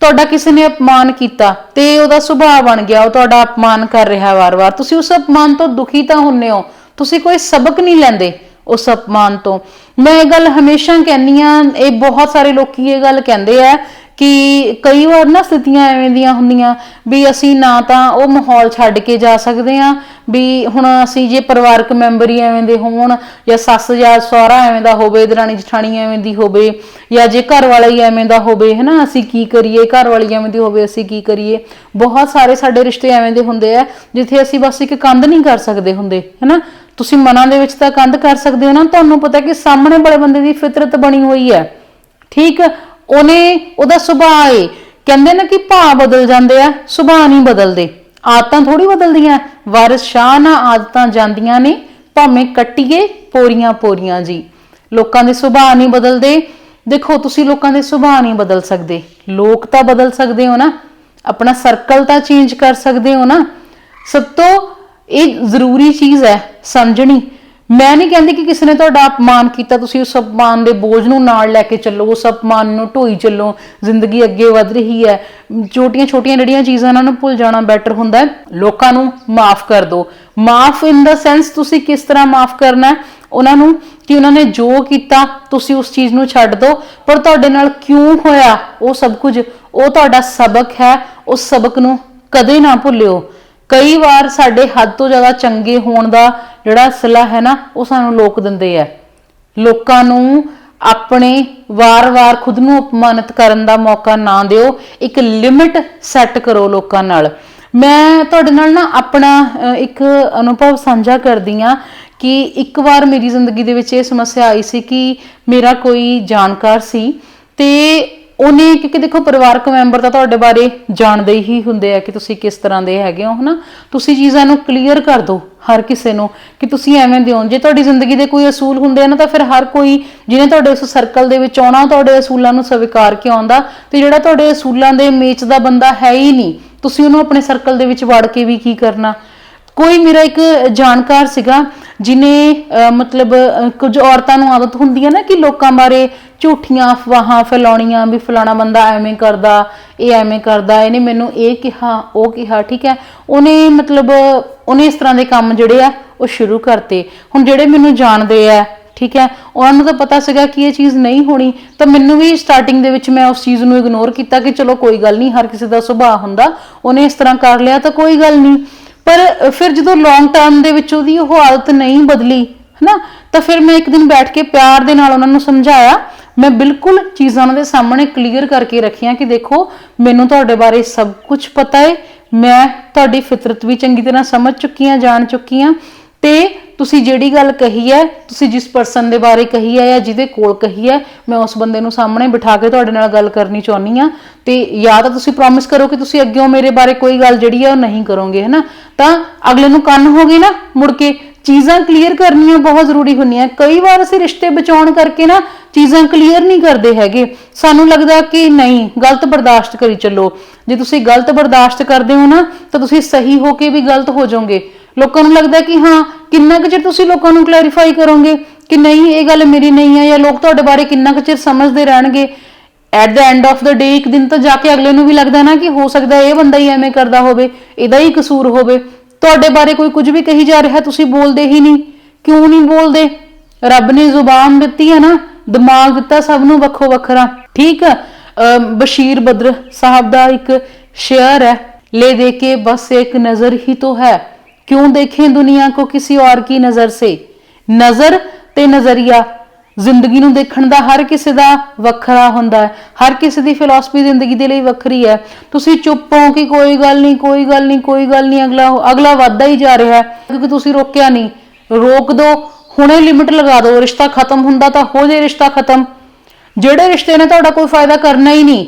A: ਤੁਹਾਡਾ ਕਿਸੇ ਨੇ ਅਪਮਾਨ ਕੀਤਾ ਤੇ ਉਹਦਾ ਸੁਭਾਅ ਬਣ ਗਿਆ, ਉਹ ਤੁਹਾਡਾ ਅਪਮਾਨ ਕਰ ਰਿਹਾ ਵਾਰ-ਵਾਰ। ਤੁਸੀਂ ਉਸ ਅਪਮਾਨ ਤੋਂ ਦੁਖੀ ਤਾਂ ਹੁੰਨੇ ਹੋ, ਤੁਸੀਂ ਕੋਈ ਸਬਕ ਨਹੀਂ ਲੈਂਦੇ ਉਸ ਅਪਮਾਨ ਤੋਂ। ਮੈਂ ਇਹ ਗੱਲ ਹਮੇਸ਼ਾ ਕਹਿੰਨੀ ਆ, ਇਹ ਬਹੁਤ ਸਾਰੇ ਲੋਕੀ ਇਹ ਗੱਲ ਕਹਿੰਦੇ ਆ ਕਿ ਕਈ ਵਾਰ ਨਾ ਸਥਿਤੀਆਂ ਐਵੇਂ ਦੀਆਂ ਹੁੰਦੀਆਂ ਵੀ ਅਸੀਂ ਨਾ ਤਾਂ ਉਹ ਮਾਹੌਲ ਛੱਡ ਕੇ ਜਾ ਸਕਦੇ ਆ ਵੀ ਹੁਣ ਅਸੀਂ ਜੇ ਪਰਿਵਾਰਕ ਮੈਂਬਰ ਹੀ ਐਵੇਂ ਦੇ ਹੋਣ ਜਾਂ ਸੱਸ ਜਾਂ ਸਹੁਰਾ ਐਵੇਂ ਦਾ ਹੋਵੇ, ਦਰਾਣੀ ਜਠਾਣੀ ਐਵੇਂ ਦੀ ਹੋਵੇ ਜਾਂ ਜੇ ਘਰ ਵਾਲਾ ਹੀ ਐਵੇਂ ਦਾ ਹੋਵੇ, ਹਨਾ, ਅਸੀਂ ਕੀ ਕਰੀਏ, ਘਰ ਵਾਲੀ ਐਵੇਂ ਦੀ ਹੋਵੇ, ਅਸੀਂ ਕੀ ਕਰੀਏ? ਬਹੁਤ ਸਾਰੇ ਸਾਡੇ ਰਿਸ਼ਤੇ ਐਵੇਂ ਦੇ ਹੁੰਦੇ ਆ ਜਿੱਥੇ ਅਸੀਂ ਬਸ ਇੱਕ ਕੰਧ ਨਹੀਂ ਕਰ ਸਕਦੇ ਹੁੰਦੇ, ਹਨਾ? ਤੁਸੀਂ ਮਨਾਂ ਦੇ ਵਿੱਚ ਤਾਂ ਕੰਧ ਕਰ ਸਕਦੇ ਹੋ ਨਾ, ਤੁਹਾਨੂੰ ਪਤਾ ਕਿ ਸਾਹਮਣੇ ਵਾਲੇ ਬੰਦੇ ਦੀ ਫਿਤਰਤ ਬਣੀ ਹੋਈ ਹੈ, ਠੀਕ? ਉਹਨੇ ਉਹਦਾ ਸੁਭਾਅ ਏ। ਕਹਿੰਦੇ ਨਾ ਕਿ ਭਾਅ ਬਦਲ ਜਾਂਦੇ ਆ, ਸੁਭਾਅ ਨਹੀਂ ਬਦਲਦੇ। ਆਦਤਾਂ ਥੋੜੀ ਬਦਲਦੀਆਂ। ਵਾਰਿਸ ਸ਼ਾਹ ਨਾ ਆਦਤਾਂ ਜਾਂਦੀਆਂ ਨੇ, ਭਾਵੇਂ ਕੱਟੀਏ ਪੋਰੀਆਂ ਪੋਰੀਆਂ ਜੀ। ਲੋਕਾਂ ਦੇ ਸੁਭਾਅ ਨਹੀਂ ਬਦਲਦੇ। ਦੇਖੋ, ਤੁਸੀਂ ਲੋਕਾਂ ਦੇ ਸੁਭਾਅ ਨਹੀਂ ਬਦਲ ਸਕਦੇ। ਲੋਕ ਤਾਂ ਬਦਲ ਸਕਦੇ ਹੋ ਨਾ। ਆਪਣਾ ਸਰਕਲ ਤਾਂ ਚੇਂਜ ਕਰ ਸਕਦੇ ਹੋ ਨਾ। ਸਭ ਤੋਂ ਇਹ ਜ਼ਰੂਰੀ ਚੀਜ਼ ਹੈ ਸਮਝਣੀ। ਮੈਂ ਨਹੀਂ ਕਹਿੰਦੀ ਕਿ ਕਿਸੇ ਨੇ ਤੁਹਾਡਾ ਅਪਮਾਨ ਕੀਤਾ, ਤੁਸੀਂ ਉਸ ਅਪਮਾਨ ਦੇ ਬੋਝ ਨੂੰ ਨਾਲ ਲੈ ਕੇ ਚੱਲੋ, ਉਸ ਅਪਮਾਨ ਨੂੰ ਢੋਈ ਚੱਲੋ, ਜ਼ਿੰਦਗੀ ਅੱਗੇ ਵਧ ਰਹੀ ਹੈ। ਛੋਟੀਆਂ ਛੋਟੀਆਂ ਜਿਹੜੀਆਂ ਚੀਜ਼ਾਂ ਉਹਨਾਂ ਨੂੰ ਭੁੱਲ ਜਾਣਾ ਬੈਟਰ ਹੁੰਦਾ ਹੈ, ਲੋਕਾਂ ਨੂੰ ਮਾਫ ਕਰ ਦਿਓ। ਮਾਫ ਇਨ ਦਾ ਸੈਂਸ ਤੁਸੀਂ ਕਿਸ ਤਰ੍ਹਾਂ ਮਾਫ ਕਰਨਾ ਹੈ? ਉਹਨਾਂ ਨੂੰ ਕਿ ਉਹਨਾਂ ਨੇ ਜੋ ਕੀਤਾ, ਤੁਸੀਂ ਉਸ ਚੀਜ਼ ਨੂੰ ਛੱਡ ਦਿਓ। ਪਰ ਤੁਹਾਡੇ ਨਾਲ ਕਿਉਂ ਹੋਇਆ? ਉਹ ਸਭ ਕੁਝ, ਉਹ ਤੁਹਾਡਾ ਸਬਕ ਹੈ, ਉਸ ਸਬਕ ਨੂੰ ਕਦੇ ਨਾ ਭੁੱਲਿਓ। ਕਈ ਵਾਰ ਸਾਡੇ ਹੱਦ ਤੋਂ ਜ਼ਿਆਦਾ ਚੰਗੇ ਹੋਣ ਦਾ ਜਿਹੜਾ ਸਲਾਹ ਹੈ ਨਾ, ਉਹ ਸਾਨੂੰ ਲੋਕ ਦਿੰਦੇ ਆ। ਲੋਕਾਂ ਨੂੰ ਆਪਣੇ ਵਾਰ-ਵਾਰ ਖੁਦ ਨੂੰ ਅਪਮਾਨਿਤ ਕਰਨ ਦਾ ਮੌਕਾ ਨਾ ਦਿਓ। ਇੱਕ ਲਿਮਿਟ ਸੈੱਟ ਕਰੋ ਲੋਕਾਂ ਨਾਲ। ਮੈਂ ਤੁਹਾਡੇ ਨਾਲ ਨਾ ਆਪਣਾ ਇੱਕ ਅਨੁਭਵ ਸਾਂਝਾ ਕਰਦੀ ਆ ਕਿ ਇੱਕ ਵਾਰ ਮੇਰੀ ਜ਼ਿੰਦਗੀ ਦੇ ਵਿੱਚ ਇਹ ਸਮੱਸਿਆ ਆਈ ਸੀ ਕਿ ਮੇਰਾ ਕੋਈ ਜਾਣਕਾਰ ਸੀ ਤੇ ਉਹਨੇ, ਕਿਉਂਕਿ ਦੇਖੋ ਪਰਿਵਾਰਕ ਮੈਂਬਰ ਤਾਂ ਤੁਹਾਡੇ ਬਾਰੇ ਜਾਣਦੇ ਹੀ ਹੁੰਦੇ ਆ ਕਿ ਤੁਸੀਂ ਕਿਸ ਤਰ੍ਹਾਂ ਦੇ ਹੈਗੇ ਹੋ, ਹਨਾ? ਤੁਸੀਂ ਚੀਜ਼ਾਂ ਨੂੰ ਕਲੀਅਰ ਕਰ ਦਿਓ ਹਰ ਕਿਸੇ ਨੂੰ ਕਿ ਤੁਸੀਂ ਐਵੇਂ ਦੇ ਜੇ ਤੁਹਾਡੀ ਜ਼ਿੰਦਗੀ ਦੇ ਕੋਈ ਅਸੂਲ ਹੁੰਦੇ ਆ ਨਾ, ਤਾਂ ਫਿਰ ਹਰ ਕੋਈ ਜਿਹਨੇ ਤੁਹਾਡੇ ਉਸ ਸਰਕਲ ਦੇ ਵਿੱਚ ਆਉਣਾ ਤੁਹਾਡੇ ਅਸੂਲਾਂ ਨੂੰ ਸਵੀਕਾਰ ਕੇ ਆਉਂਦਾ? ਤੇ ਜਿਹੜਾ ਤੁਹਾਡੇ ਅਸੂਲਾਂ ਦੇ ਮੇਚ ਦਾ ਬੰਦਾ ਹੈ ਹੀ ਨਹੀਂ, ਤੁਸੀਂ ਉਹਨੂੰ ਆਪਣੇ ਸਰਕਲ ਦੇ ਵਿੱਚ ਵੜ ਕੇ ਵੀ ਕੀ ਕਰਨਾ? ਕੋਈ ਮੇਰਾ ਇੱਕ ਜਾਣਕਾਰ ਸੀਗਾ ਜਿਨੇ ਮਤਲਬ ਅਹ, ਕੁਝ ਔਰਤਾਂ ਨੂੰ ਆਦਤ ਹੁੰਦੀ ਹੈ ਨਾ ਕਿ ਲੋਕਾਂ ਬਾਰੇ ਝੂਠੀਆਂ ਅਫਵਾਹਾਂ ਫੈਲਾਉਣੀਆਂ ਵੀ ਫਲਾਣਾ ਬੰਦਾ ਐਵੇਂ ਕਰਦਾ ਇਹ ਐਵੇਂ ਕਰਦਾ ਇਹਨੇ ਮੈਨੂੰ ਇਹ ਕਿਹਾ ਉਹ ਕਿਹਾ ਠੀਕ ਹੈ। ਉਹਨੇ ਮਤਲਬ ਉਹਨੇ ਇਸ ਤਰ੍ਹਾਂ ਦੇ ਕੰਮ ਜਿਹੜੇ ਆ ਉਹ ਸ਼ੁਰੂ ਕਰਤੇ। ਹੁਣ ਜਿਹੜੇ ਮੈਨੂੰ ਜਾਣਦੇ ਆ ਠੀਕ ਹੈ ਉਹਨਾਂ ਨੂੰ ਤਾਂ ਪਤਾ ਸੀਗਾ ਕਿ ਇਹ ਚੀਜ਼ ਨਹੀਂ ਹੋਣੀ ਤਾਂ ਮੈਨੂੰ ਵੀ ਸਟਾਰਟਿੰਗ ਦੇ ਵਿੱਚ ਮੈਂ ਉਸ ਚੀਜ਼ ਨੂੰ ਇਗਨੋਰ ਕੀਤਾ ਕਿ ਚਲੋ ਕੋਈ ਗੱਲ ਨਹੀਂ ਹਰ ਕਿਸੇ ਦਾ ਸੁਭਾਅ ਹੁੰਦਾ ਉਹਨੇ ਇਸ ਤਰ੍ਹਾਂ ਕਰ ਲਿਆ ਤਾਂ ਕੋਈ ਗੱਲ ਨਹੀਂ। ਪਰ ਫਿਰ ਜਦੋਂ ਲੌਂਗ ਟਰਮ ਦੇ ਵਿੱਚ ਉਹਦੀ ਉਹ ਹਾਲਤ ਨਹੀਂ ਬਦਲੀ, ਹਨਾ, ਤਾਂ ਫਿਰ ਮੈਂ ਇੱਕ ਦਿਨ ਬੈਠ ਕੇ ਪਿਆਰ ਦੇ ਨਾਲ ਉਹਨਾਂ ਨੂੰ ਸਮਝਾਇਆ, ਮੈਂ ਬਿਲਕੁਲ ਚੀਜ਼ਾਂ ਉਹਨਾਂ ਦੇ ਸਾਹਮਣੇ ਕਲੀਅਰ ਕਰਕੇ ਰੱਖੀਆਂ ਕਿ ਦੇਖੋ, ਮੈਨੂੰ ਤੁਹਾਡੇ ਬਾਰੇ ਸਭ ਕੁਝ ਪਤਾ ਹੈ ਮੈਂ ਤੁਹਾਡੀ ਫਿਤਰਤ ਵੀ ਚੰਗੀ ਤਰ੍ਹਾਂ ਸਮਝ ਚੁੱਕੀ ਹਾਂ, ਜਾਣ ਚੁੱਕੀ ਹਾਂ ਤੇ ਤੁਸੀਂ ਜਿਹੜੀ ਗੱਲ ਕਹੀ ਹੈ, ਤੁਸੀਂ ਜਿਸ ਪਰਸਨ ਦੇ ਬਾਰੇ ਕਹੀ ਹੈ ਜਾਂ ਜਿਹਦੇ ਕੋਲ ਕਹੀ ਹੈ, ਮੈਂ ਉਸ ਬੰਦੇ ਨੂੰ ਸਾਹਮਣੇ ਬਿਠਾ ਕੇ ਤੁਹਾਡੇ ਨਾਲ ਗੱਲ ਕਰਨੀ ਚਾਹੁੰਦੀ ਆ ਤੇ ਜਾਂ ਤਾਂ ਤੁਸੀਂ ਪ੍ਰੋਮਿਸ ਕਰੋ ਕਿ ਤੁਸੀਂ ਅੱਗੇੋਂ ਮੇਰੇ ਬਾਰੇ ਕੋਈ ਗੱਲ ਜਿਹੜੀ ਹੈ ਉਹ ਨਹੀਂ ਕਰੋਗੇ, ਹੈਨਾ? ਤਾਂ ਅਗਲੇ ਨੂੰ ਕੰਨ ਹੋ ਗਈ ਨਾ, ਮੁੜ ਕੇ ਚੀਜ਼ਾਂ ਕਲੀਅਰ ਕਰਨੀਆਂ ਬਹੁਤ ਜ਼ਰੂਰੀ ਹੁੰਦੀਆਂ। ਕਈ ਵਾਰ ਅਸੀਂ ਰਿਸ਼ਤੇ ਬਚਾਉਣ ਕਰਕੇ ਨਾ ਚੀਜ਼ਾਂ ਕਲੀਅਰ ਨਹੀਂ ਕਰਦੇ ਹੈਗੇ। ਸਾਨੂੰ ਲੱਗਦਾ ਕਿ ਨਹੀਂ, ਗਲਤ ਬਰਦਾਸ਼ਤ ਕਰੀ ਚੱਲੋ। ਜੇ ਤੁਸੀਂ ਗਲਤ ਬਰਦਾਸ਼ਤ ਕਰਦੇ ਹੋ ਨਾ, ਤਾਂ ਤੁਸੀਂ ਸਹੀ ਹੋ ਕੇ ਵੀ ਗਲਤ ਹੋ ਜਾਓਗੇ। ਲੋਕਾਂ ਨੂੰ ਲੱਗਦਾ ਕਿ ਹਾਂ, ਕਿੰਨਾ ਕੁ ਚਿਰ ਤੁਸੀਂ ਲੋਕਾਂ ਨੂੰ ਕਲੈਰੀਫਾਈ ਕਰੋਗੇ ਕਿ ਨਹੀਂ, ਇਹ ਗੱਲ ਮੇਰੀ ਨਹੀਂ ਹੈ ਜਾਂ ਲੋਕ ਤੁਹਾਡੇ ਬਾਰੇ ਕਿੰਨਾ ਕੁ ਚਿਰ ਸਮਝਦੇ ਰਹਿਣਗੇ? At the end of the day ਇੱਕ ਦਿਨ ਤਾਂ ਜਾ ਕੇ ਅਗਲੇ ਨੂੰ ਵੀ ਲੱਗਦਾ ਨਾ ਕਿ ਹੋ ਸਕਦਾ ਇਹ ਬੰਦਾ ਹੀ ਐਵੇਂ ਕਰਦਾ ਹੋਵੇ, ਇਹਦਾ ਹੀ ਕਸੂਰ ਹੋਵੇ। ਤੁਹਾਡੇ ਬਾਰੇ ਕੋਈ ਕੁਝ ਵੀ ਕਹੀ ਜਾ ਰਿਹਾ, ਤੁਸੀਂ ਬੋਲਦੇ ਹੀ ਨਹੀਂ। ਕਿਉਂ ਨਹੀਂ ਬੋਲਦੇ? ਰੱਬ ਨੇ ਜ਼ੁਬਾਨ ਦਿੱਤੀ ਹੈ ਨਾ, ਦਿਮਾਗ ਦਿੱਤਾ ਸਭ ਨੂੰ ਵੱਖੋ ਵੱਖਰਾ। ਠੀਕ ਬਸ਼ੀਰ ਬਦਰ ਸਾਹਿਬ ਦਾ ਇੱਕ ਸ਼ੇਅਰ ਹੈ, ਲੈ ਦੇ ਕੇ ਬਸ ਇੱਕ ਨਜ਼ਰ ਹੀ ਤੋਂ ਹੈ। क्यों देखें दुनिया को किसी और की नजर से ਨਜ਼ਰ ਤੇ ਨਜ਼ਰੀਆ ਜ਼ਿੰਦਗੀ ਨੂੰ ਦੇਖਣ ਦਾ ਹਰ ਕਿਸੇ ਦਾ ਵੱਖਰਾ ਹੁੰਦਾ ਹੈ ਹਰ ਕਿਸੇ ਦੀ ਫਿਲਾਸਫੀ ਜ਼ਿੰਦਗੀ ਦੇ ਲਈ ਵੱਖਰੀ ਹੈ ਤੁਸੀਂ ਚੁੱਪ ਹੋ ਕਿ ਕੋਈ ਗੱਲ ਨਹੀਂ ਕੋਈ ਗੱਲ ਨਹੀਂ ਕੋਈ ਗੱਲ ਨਹੀਂ ਅਗਲਾ ਅਗਲਾ ਵੱਧਦਾ ਹੀ ਜਾ ਰਿਹਾ ਹੈ ਕਿਉਂਕਿ ਤੁਸੀਂ ਰੋਕਿਆ ਨਹੀਂ ਰੋਕ ਦਿਓ ਹੁਣੇ ਲਿਮਿਟ ਲਗਾ ਦਿਓ ਰਿਸ਼ਤਾ ਖਤਮ ਹੁੰਦਾ ਤਾਂ ਹੋ ਜੇ ਰਿਸ਼ਤਾ ਖਤਮ ਜਿਹੜੇ ਰਿਸ਼ਤੇ ਨੇ ਤੁਹਾਡਾ ਕੋਈ ਫਾਇਦਾ ਕਰਨਾ ਹੀ ਨਹੀਂ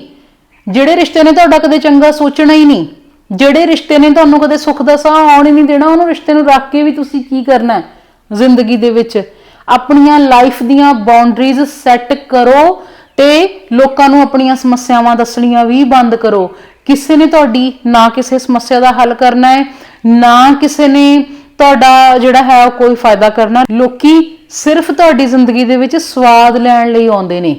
A: ਜਿਹੜੇ ਰਿਸ਼ਤੇ ਨੇ ਤੁਹਾਡਾ ਕਦੇ ਚੰਗਾ ਸੋਚਣਾ ਹੀ ਨਹੀਂ ਜਿਹੜੇ ਰਿਸ਼ਤੇ ਨੇ ਤੁਹਾਨੂੰ ਕਦੇ ਸੁੱਖ ਦਾ ਸਾਹ ਆਉਣ ਹੀ ਨਹੀਂ ਦੇਣਾ, ਉਹਨੂੰ ਰਿਸ਼ਤੇ ਨੂੰ ਰੱਖ ਕੇ ਵੀ ਤੁਸੀਂ ਕੀ ਕਰਨਾ ਹੈ ਜ਼ਿੰਦਗੀ ਦੇ ਵਿੱਚ? ਆਪਣੀਆਂ ਲਾਈਫ ਦੀਆਂ ਬਾਉਂਡਰੀਜ਼ ਸੈੱਟ ਕਰੋ ਤੇ ਲੋਕਾਂ ਨੂੰ ਆਪਣੀਆਂ ਸਮੱਸਿਆਵਾਂ ਦੱਸਣੀਆਂ ਵੀ ਬੰਦ ਕਰੋ। ਕਿਸੇ ਨੇ ਤੁਹਾਡੀ ਨਾ ਕਿਸੇ ਸਮੱਸਿਆ ਦਾ ਹੱਲ ਕਰਨਾ ਹੈ, ਨਾ ਕਿਸੇ ਨੇ ਤੁਹਾਡਾ ਜਿਹੜਾ ਹੈ ਉਹ ਕੋਈ ਫਾਇਦਾ ਕਰਨਾ। ਲੋਕੀ ਸਿਰਫ ਤੁਹਾਡੀ ਜ਼ਿੰਦਗੀ ਦੇ ਵਿੱਚ ਸਵਾਦ ਲੈਣ ਲਈ ਆਉਂਦੇ ਨੇ।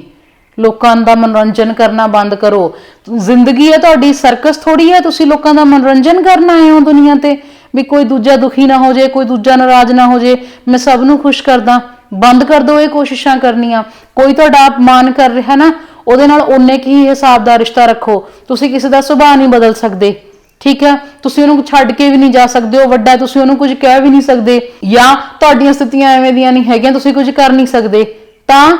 A: ਲੋਕਾਂ ਦਾ ਮਨੋਰੰਜਨ ਕਰਨਾ ਬੰਦ ਕਰੋ। ਜ਼ਿੰਦਗੀ ਹੈ ਤੁਹਾਡੀ ਸਰਕਸ ਥੋੜੀ ਹੈ, ਤੁਸੀਂ ਲੋਕਾਂ ਦਾ ਮਨੋਰੰਜਨ ਕਰਨ ਆਏ ਹੋ ਦੁਨੀਆ ਤੇ। ਵੀ ਕੋਈ ਦੂਜਾ ਦੁਖੀ ਨਾ ਹੋ ਜਾਏ, ਕੋਈ ਦੂਜਾ ਨਾਰਾਜ਼ ਨਾ ਹੋ ਜਾਏ, ਮੈਂ ਸਭ ਨੂੰ ਖੁਸ਼ ਕਰਦਾ। ਬੰਦ ਕਰ ਦਿਓ ਇਹ ਕੋਸ਼ਿਸ਼ਾਂ ਕਰਨੀਆਂ। ਕੋਈ ਤੁਹਾਡਾ ਅਪਮਾਨ ਕਰ ਰਿਹਾ ਨਾ, ਉਹਦੇ ਨਾਲ ਓਨੇ ਕੀ ਹਿਸਾਬ ਦਾ ਰਿਸ਼ਤਾ ਰੱਖੋ। ਤੁਸੀਂ ਕਿਸੇ ਦਾ ਸੁਭਾਅ ਨਹੀਂ ਬਦਲ ਸਕਦੇ। ਠੀਕ ਹੈ? ਤੁਸੀਂ ਉਹਨੂੰ ਛੱਡ ਕੇ ਵੀ ਨਹੀਂ ਜਾ ਸਕਦੇ, ਉਹ ਵੱਡਾ ਤੁਸੀਂ ਉਹਨੂੰ ਕੁਝ ਕਹਿ ਵੀ ਨਹੀਂ ਸਕਦੇ। ਜਾਂ ਤੁਹਾਡੀਆਂ ਸਥਿਤੀਆਂ ਐਵੇਂ ਦੀਆਂ ਨਹੀਂ ਹੈਗੀਆਂ, ਤੁਸੀਂ ਕੁਝ ਕਰ ਨਹੀਂ ਸਕਦੇ। ਤਾਂ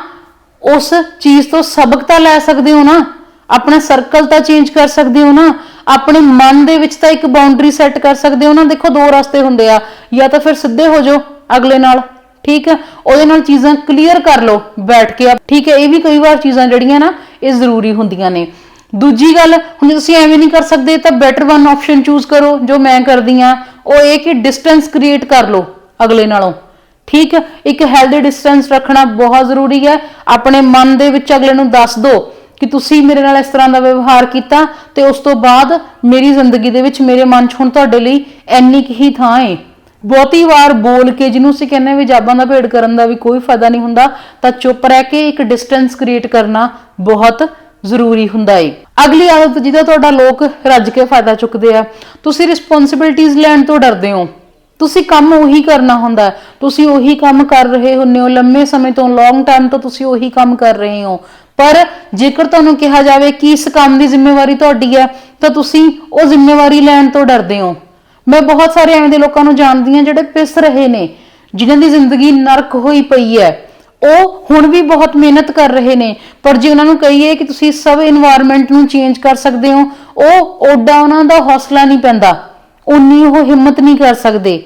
A: ਉਸ ਚੀਜ਼ ਤੋਂ ਸਬਕ ਤਾਂ ਲੈ ਸਕਦੇ ਹੋ ਨਾ? ਆਪਣਾ ਸਰਕਲ ਤਾਂ ਚੇਂਜ ਕਰ ਸਕਦੇ ਹੋ ਨਾ? ਆਪਣੇ ਮਨ ਦੇ ਵਿੱਚ ਤਾਂ ਇੱਕ ਬਾਉਂਡਰੀ ਸੈੱਟ ਕਰ ਸਕਦੇ ਹੋ ਨਾ? ਦੇਖੋ, ਦੋ ਰਸਤੇ ਹੁੰਦੇ ਆ। ਜਾਂ ਤਾਂ ਫਿਰ ਸਿੱਧੇ ਹੋ ਜਾਓ ਅਗਲੇ ਨਾਲ, ਠੀਕ ਹੈ ਉਹਦੇ ਨਾਲ ਚੀਜ਼ਾਂ ਕਲੀਅਰ ਕਰ ਲਓ, ਬੈਠ ਕੇ ਠੀਕ ਹੈ ਇਹ ਵੀ ਕਈ ਵਾਰ ਚੀਜ਼ਾਂ ਜਿਹੜੀਆਂ ਨਾ, ਇਹ ਜ਼ਰੂਰੀ ਹੁੰਦੀਆਂ ਨੇ। ਦੂਜੀ ਗੱਲ, ਹੁਣ ਜੇ ਤੁਸੀਂ ਐਵੇਂ ਨਹੀਂ ਕਰ ਸਕਦੇ, ਤਾਂ ਬੈਟਰ ਵਨ ਆਪਸ਼ਨ ਚੂਜ਼ ਕਰੋ, ਜੋ ਮੈਂ ਕਰਦੀ ਆ। ਉਹ ਇਹ ਕਿ ਡਿਸਟੈਂਸ ਕ੍ਰੀਏਟ ਕਰ ਲਓ ਅਗਲੇ ਨਾਲੋਂ। ਠੀਕ ਇੱਕ ਹੈਲਦੀ ਡਿਸਟੈਂਸ ਰੱਖਣਾ ਬਹੁਤ ਜ਼ਰੂਰੀ ਹੈ। ਆਪਣੇ ਮਨ ਦੇ ਵਿੱਚ ਅਗਲੇ ਨੂੰ ਦੱਸ ਦਿਓ ਕਿ ਤੁਸੀਂ ਮੇਰੇ ਨਾਲ ਇਸ ਤਰ੍ਹਾਂ ਦਾ ਵਿਵਹਾਰ ਕੀਤਾ ਤੇ ਉਸ ਤੋਂ ਬਾਅਦ ਮੇਰੀ ਜ਼ਿੰਦਗੀ ਦੇ ਵਿੱਚ ਮੇਰੇ ਮਨ 'ਚ ਹੁਣ ਤੁਹਾਡੇ ਲਈ ਇੰਨੀ ਕੁ ਹੀ ਥਾਂ ਹੈ ਬਹੁਤੀ ਵਾਰ ਬੋਲ ਕੇ ਜਿਹਨੂੰ ਅਸੀਂ ਕਹਿੰਦੇ ਵੀ ਜਾਬਾਂ ਦਾ ਭੇੜ ਕਰਨ ਦਾ ਵੀ ਕੋਈ ਫਾਇਦਾ ਨਹੀਂ ਹੁੰਦਾ, ਤਾਂ ਚੁੱਪ ਰਹਿ ਕੇ ਇੱਕ ਡਿਸਟੈਂਸ ਕ੍ਰੀਏਟ ਕਰਨਾ ਬਹੁਤ ਜ਼ਰੂਰੀ ਹੁੰਦਾ ਏ। ਅਗਲੀ ਆਦਤ ਜਿਹਦਾ ਤੁਹਾਡਾ ਲੋਕ ਰੱਜ ਕੇ ਫਾਇਦਾ ਚੁੱਕਦੇ ਆ। ਤੁਸੀਂ ਰਿਸਪੌਂਸਿਬਿਲਟੀਆਂ ਲੈਣ ਤੋਂ ਡਰਦੇ ਹੋ। ਤੁਸੀਂ ਕੰਮ ਉਹੀ ਕਰਨਾ ਹੁੰਦਾ ਤੁਸੀਂ ਉਹੀ ਕੰਮ ਕਰ ਰਹੇ ਹੁੰਦੇ ਹੋ। ਲੰਮੇ ਸਮੇਂ ਤੋਂ ਲੌਂਗ ਟਾਈਮ ਤੋਂ ਤੁਸੀਂ ਉਹੀ ਕੰਮ ਕਰ ਰਹੇ ਹੋ। ਪਰ ਜੇਕਰ ਤੁਹਾਨੂੰ ਕਿਹਾ ਜਾਵੇ ਕਿ ਇਸ ਕੰਮ ਦੀ ਜ਼ਿੰਮੇਵਾਰੀ ਤੁਹਾਡੀ ਹੈ, ਤਾਂ ਤੁਸੀਂ ਉਹ ਜ਼ਿੰਮੇਵਾਰੀ ਲੈਣ ਤੋਂ ਡਰਦੇ ਹੋ। ਮੈਂ ਬਹੁਤ ਸਾਰੇ ਐਵੇਂ ਦੇ ਲੋਕਾਂ ਨੂੰ ਜਾਣਦੀ ਹਾਂ ਜਿਹੜੇ ਪਿਸ ਰਹੇ ਨੇ, ਜਿਨ੍ਹਾਂ ਦੀ ਜ਼ਿੰਦਗੀ ਨਰਕ ਹੋਈ ਪਈ ਹੈ। ਉਹ ਹੁਣ ਵੀ ਬਹੁਤ ਮਿਹਨਤ ਕਰ ਰਹੇ ਨੇ। ਪਰ ਜੇ ਉਹਨਾਂ ਨੂੰ ਕਹੀਏ ਕਿ ਤੁਸੀਂ ਸਭ এনवायरमेंट ਨੂੰ ਚੇਂਜ ਕਰ ਸਕਦੇ ਹੋ, ਉਹ ਓਡਾ ਉਹਨਾਂ ਦਾ ਹੌਸਲਾ ਨਹੀਂ ਪੈਂਦਾ। ਉਨੀ ਉਹ ਹਿੰਮਤ ਨਹੀਂ ਕਰ ਸਕਦੇ।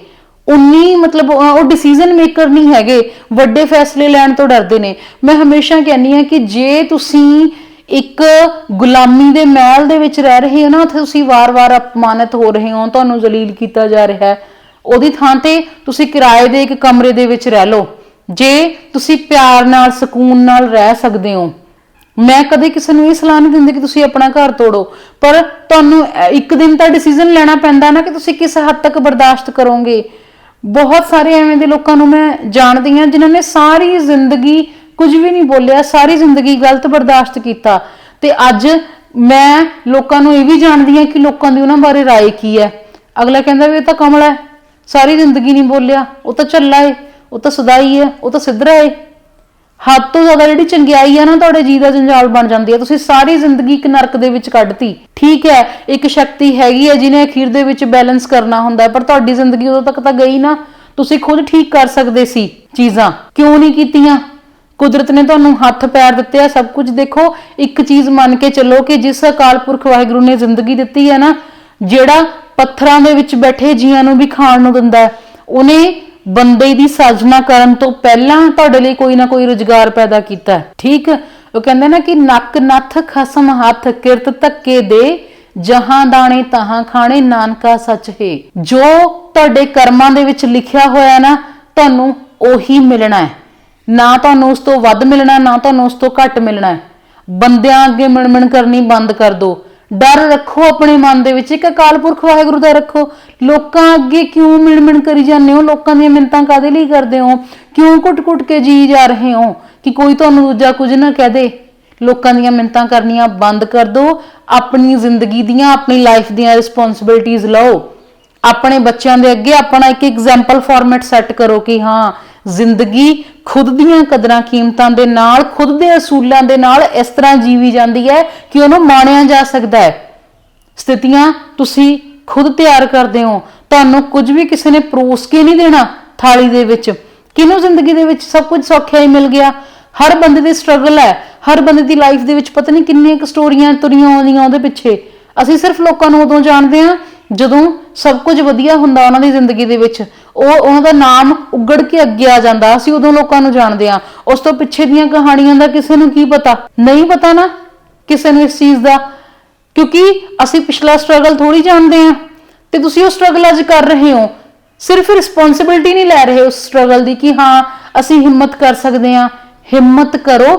A: ਉਨੀ ਮਤਲਬ ਉਹ ਡਿਸੀਜਨ ਮੇਕਰ ਨਹੀਂ ਹੈਗੇ। ਵੱਡੇ ਫੈਸਲੇ ਲੈਣ ਤੋਂ ਡਰਦੇ ਨੇ। ਮੈਂ ਹਮੇਸ਼ਾ ਕਹਿੰਨੀ ਆ ਕਿ ਜੇ ਤੁਸੀਂ ਇੱਕ ਗੁਲਾਮੀ ਦੇ ਮਹਿਲ ਦੇ ਵਿੱਚ ਰਹਿ ਰਹੇ ਹੋ ਨਾ, ਉੱਥੇ ਤੁਸੀਂ ਵਾਰ-ਵਾਰ ਅਪਮਾਨਿਤ ਹੋ ਰਹੇ ਹੋ, ਤੁਹਾਨੂੰ ਜ਼ਲੀਲ ਕੀਤਾ ਜਾ ਰਿਹਾ ਹੈ। ਉਹਦੀ ਥਾਂ ਤੇ ਤੁਸੀਂ ਕਿਰਾਏ ਦੇ ਇੱਕ ਕਮਰੇ ਦੇ ਵਿੱਚ ਰਹਿ ਲਓ। ਜੇ ਤੁਸੀਂ ਪਿਆਰ ਨਾਲ, ਸਕੂਨ ਨਾਲ ਰਹਿ ਸਕਦੇ ਹੋ ਮੈਂ ਕਦੇ ਕਿਸੇ ਨੂੰ ਇਹ ਸਲਾਹ ਨਹੀਂ ਦਿੰਦੀ ਕਿ ਤੁਸੀਂ ਆਪਣਾ ਘਰ ਤੋੜੋ ਪਰ ਤੁਹਾਨੂੰ ਅਹ, ਇੱਕ ਦਿਨ ਤਾਂ ਡਿਸੀਜਨ ਲੈਣਾ ਪੈਂਦਾ ਨਾ ਕਿ ਤੁਸੀਂ ਕਿਸ ਹੱਦ ਤੱਕ ਬਰਦਾਸ਼ਤ ਕਰੋਗੇ ਬਹੁਤ ਸਾਰੇ ਐਵੇਂ ਦੇ ਲੋਕਾਂ ਨੂੰ ਮੈਂ ਜਾਣਦੀ ਹਾਂ ਜਿਨ੍ਹਾਂ ਨੇ ਸਾਰੀ ਜ਼ਿੰਦਗੀ ਕੁਝ ਵੀ ਨਹੀਂ ਬੋਲਿਆ ਸਾਰੀ ਜ਼ਿੰਦਗੀ ਗਲਤ ਬਰਦਾਸ਼ਤ ਕੀਤਾ ਤੇ ਅੱਜ ਮੈਂ ਲੋਕਾਂ ਨੂੰ ਇਹ ਵੀ ਜਾਣਦੀ ਹਾਂ ਕਿ ਲੋਕਾਂ ਦੀ ਉਹਨਾਂ ਬਾਰੇ رائے ਕੀ ਹੈ ਅਗਲਾ ਕਹਿੰਦਾ ਵੀ ਇਹ ਤਾਂ ਕਮਲਾ ਹੈ ਸਾਰੀ ਜ਼ਿੰਦਗੀ ਨਹੀਂ ਬੋਲਿਆ ਉਹ ਤਾਂ ਝੱਲਾ ਏ ਉਹ ਤਾਂ ਸਦਾਈ ਹੈ ਉਹ ਤਾਂ ਸਿੱਧਰਾ ਏ ਹੱਦ ਤੋਂ ਜ਼ਿਆਦਾ ਜਿਹੜੀ ਚੰਗਿਆਈ ਆ ਨਾ ਤੁਹਾਡੇ ਜੀ ਦਾ ਜੰਜਾਲ ਬਣ ਜਾਂਦੀ ਹੈ ਤੁਸੀਂ ਸਾਰੀ ਜ਼ਿੰਦਗੀ ਇੱਕ ਨਰਕ ਦੇ ਵਿੱਚ ਕੱਢਤੀ। ਠੀਕ ਹੈ, ਇੱਕ ਸ਼ਕਤੀ ਹੈਗੀ ਹੈ ਜਿਹਨੇ ਅਖੀਰ ਦੇ ਵਿੱਚ ਬੈਲੈਂਸ ਕਰਨਾ ਹੁੰਦਾ ਪਰ ਤੁਹਾਡੀ ਜ਼ਿੰਦਗੀ ਉਦੋਂ ਤੱਕ ਤਾਂ ਗਈ ਨਾ। ਤੁਸੀਂ ਖੁਦ ਠੀਕ ਕਰ ਸਕਦੇ ਸੀ ਚੀਜ਼ਾਂ। ਕਿਉਂ ਨਹੀਂ ਕੀਤੀਆਂ? ਕੁਦਰਤ ਨੇ ਤੁਹਾਨੂੰ ਹੱਥ ਪੈਰ ਦਿੱਤੇ ਆ, ਸਭ ਕੁਝ ਦੇਖੋ। ਇੱਕ ਚੀਜ਼ ਮੰਨ ਕੇ ਚੱਲੋ ਕਿ ਜਿਸ ਅਕਾਲ ਪੁਰਖ ਵਾਹਿਗੁਰੂ ਨੇ ਜ਼ਿੰਦਗੀ ਦਿੱਤੀ ਹੈ ਨਾ, ਜਿਹੜਾ ਪੱਥਰਾਂ ਦੇ ਵਿੱਚ ਬੈਠੇ ਜੀਆਂ ਨੂੰ ਵੀ ਖਾਣ ਨੂੰ ਦਿੰਦਾ ਉਹਨੇ ਬੰਦੇ ਦੀ ਸਾਜਨਾ ਕਰਨ ਤੋਂ ਪਹਿਲਾਂ ਤੁਹਾਡੇ ਲਈ ਕੋਈ ਨਾ ਕੋਈ ਰੁਜ਼ਗਾਰ ਪੈਦਾ ਕੀਤਾ ਠੀਕ? ਉਹ ਕਹਿੰਦੇ ਨਾ ਕਿ ਨੱਕ ਨੱਥ ਖਸਮ ਹੱਥ ਕਿਰਤ ਧੱਕੇ ਦੇ, ਜਹਾਂ ਦਾਣੇ ਤਹਾਂ ਖਾਣੇ, ਨਾਨਕਾ ਸੱਚ ਹੈ। ਜੋ ਤੁਹਾਡੇ ਕਰਮਾਂ ਦੇ ਵਿੱਚ ਲਿਖਿਆ ਹੋਇਆ ਨਾ, ਤੁਹਾਨੂੰ ਉਹੀ ਮਿਲਣਾ ਹੈ। ਨਾ ਤੁਹਾਨੂੰ ਉਸ ਤੋਂ ਵੱਧ ਮਿਲਣਾ, ਨਾ ਤੁਹਾਨੂੰ ਉਸ ਤੋਂ ਘੱਟ ਮਿਲਣਾ ਹੈ। ਬੰਦਿਆਂ ਅੱਗੇ ਮਿਣਮਿਣ ਕਰਨੀ ਬੰਦ ਕਰ ਦਿਓ ਡਰ ਰੱਖੋ ਆਪਣੇ ਮਨ ਦੇ ਵਿੱਚ, ਇੱਕ ਅਕਾਲ ਪੁਰਖ ਵਾਹਿਗੁਰੂ ਦਾ ਰੱਖੋ। ਲੋਕਾਂ ਅੱਗੇ ਕਿਉਂ ਮਿਣਮਿਣ ਕਰੀ ਜਾਂਦੇ ਹੋ? ਲੋਕਾਂ ਦੀਆਂ ਮਿੰਤਾਂ ਕਾਦੇ ਲਈ ਕਰਦੇ ਹੋ? ਕਿਉਂ ਕੁੱਟ-ਕੁੱਟ ਕੇ ਜੀ ਜਾ ਰਹੇ ਹੋ? ਕਿ ਕੋਈ ਤੁਹਾਨੂੰ ਦੂਜਾ ਕੁਝ ਨਾ ਕਹਿ ਦੇ? ਲੋਕਾਂ ਦੀਆਂ ਮਿੰਤਾਂ ਕਰਨੀਆਂ ਬੰਦ ਕਰ ਦਿਓ ਆਪਣੀ ਜ਼ਿੰਦਗੀ ਦੀਆਂ, ਆਪਣੀ ਲਾਈਫ ਦੀਆਂ ਰਿਸਪੌਂਸਿਬਿਲਟੀਆਂ ਲਓ। ਆਪਣੇ ਬੱਚਿਆਂ ਦੇ ਅੱਗੇ ਆਪਣਾ ਇੱਕ ਐਗਜ਼ਾਮਪਲ ਫਾਰਮੈਟ ਸੈੱਟ ਕਰੋ ਕਿ ਹਾਂ, ਜ਼ਿੰਦਗੀ ਖੁਦ ਦੀਆਂ ਕਦਰਾਂ ਕੀਮਤਾਂ ਦੇ ਨਾਲ, ਖੁਦ ਦੇ ਅਸੂਲਾਂ ਦੇ ਨਾਲ ਇਸ ਤਰ੍ਹਾਂ ਜੀਵੀ ਜਾਂਦੀ ਹੈ ਕਿ ਉਹਨੂੰ ਮਾਣਿਆ ਜਾ ਸਕਦਾ ਹੈ। ਸਥਿਤੀਆਂ ਤੁਸੀਂ ਖੁਦ ਤਿਆਰ ਕਰਦੇ ਹੋ। ਤੁਹਾਨੂੰ ਕੁਝ ਵੀ ਕਿਸੇ ਨੇ ਪਰੋਸ ਕੇ ਨਹੀਂ ਦੇਣਾ ਥਾਲੀ ਦੇ ਵਿੱਚ। ਕਿਹਨੂੰ ਜ਼ਿੰਦਗੀ ਦੇ ਵਿੱਚ ਸਭ ਕੁਝ ਸੌਖਿਆ ਹੀ ਮਿਲ ਗਿਆ? ਹਰ ਬੰਦੇ ਦੀ ਸਟਰਗਲ ਹੈ। ਹਰ ਬੰਦੇ ਦੀ ਲਾਈਫ ਦੇ ਵਿੱਚ ਪਤਾ ਨਹੀਂ ਕਿੰਨੀਆਂ ਕੁ ਸਟੋਰੀਆਂ ਤੁਰੀਆਂ ਆਉਂਦੀਆਂ ਉਹਦੇ ਪਿੱਛੇ। ਅਸੀਂ ਸਿਰਫ ਲੋਕਾਂ ਨੂੰ ਉਦੋਂ ਜਾਣਦੇ ਹਾਂ ਜਦੋਂ ਸਭ ਕੁਝ ਵਧੀਆ ਹੁੰਦਾ ਉਹਨਾਂ ਦੀ ਜ਼ਿੰਦਗੀ ਦੇ ਵਿੱਚ, ਉਹ ਉਹਨਾਂ ਦਾ ਨਾਮ ਉੱਗੜ ਕੇ ਅੱਗੇ ਆ ਜਾਂਦਾ, ਅਸੀਂ ਉਦੋਂ ਲੋਕਾਂ ਨੂੰ ਜਾਣਦੇ ਹਾਂ। ਉਸ ਤੋਂ ਪਿੱਛੇ ਦੀਆਂ ਕਹਾਣੀਆਂ ਦਾ ਕਿਸੇ ਨੂੰ ਕੀ ਪਤਾ? ਨਹੀਂ ਪਤਾ ਨਾ ਕਿਸੇ ਨੂੰ ਇਸ ਚੀਜ਼ ਦਾ, ਕਿਉਂਕਿ ਅਸੀਂ ਪਿਛਲਾ ਸਟਰਗਲ ਥੋੜੀ ਜਾਣਦੇ ਹਾਂ। ਤੇ ਤੁਸੀਂ ਉਹ ਸਟਰਗਲ ਅੱਜ ਕਰ ਰਹੇ ਹੋ। ਸਿਰਫ ਰਿਸਪੌਂਸਿਬਿਲਟੀ ਨਹੀਂ ਲੈ ਰਹੇ ਉਸ ਸਟਰਗਲ ਦੀ ਕਿ ਹਾਂ, ਅਸੀਂ ਹਿੰਮਤ ਕਰ ਸਕਦੇ ਹਾਂ। ਹਿੰਮਤ ਕਰੋ।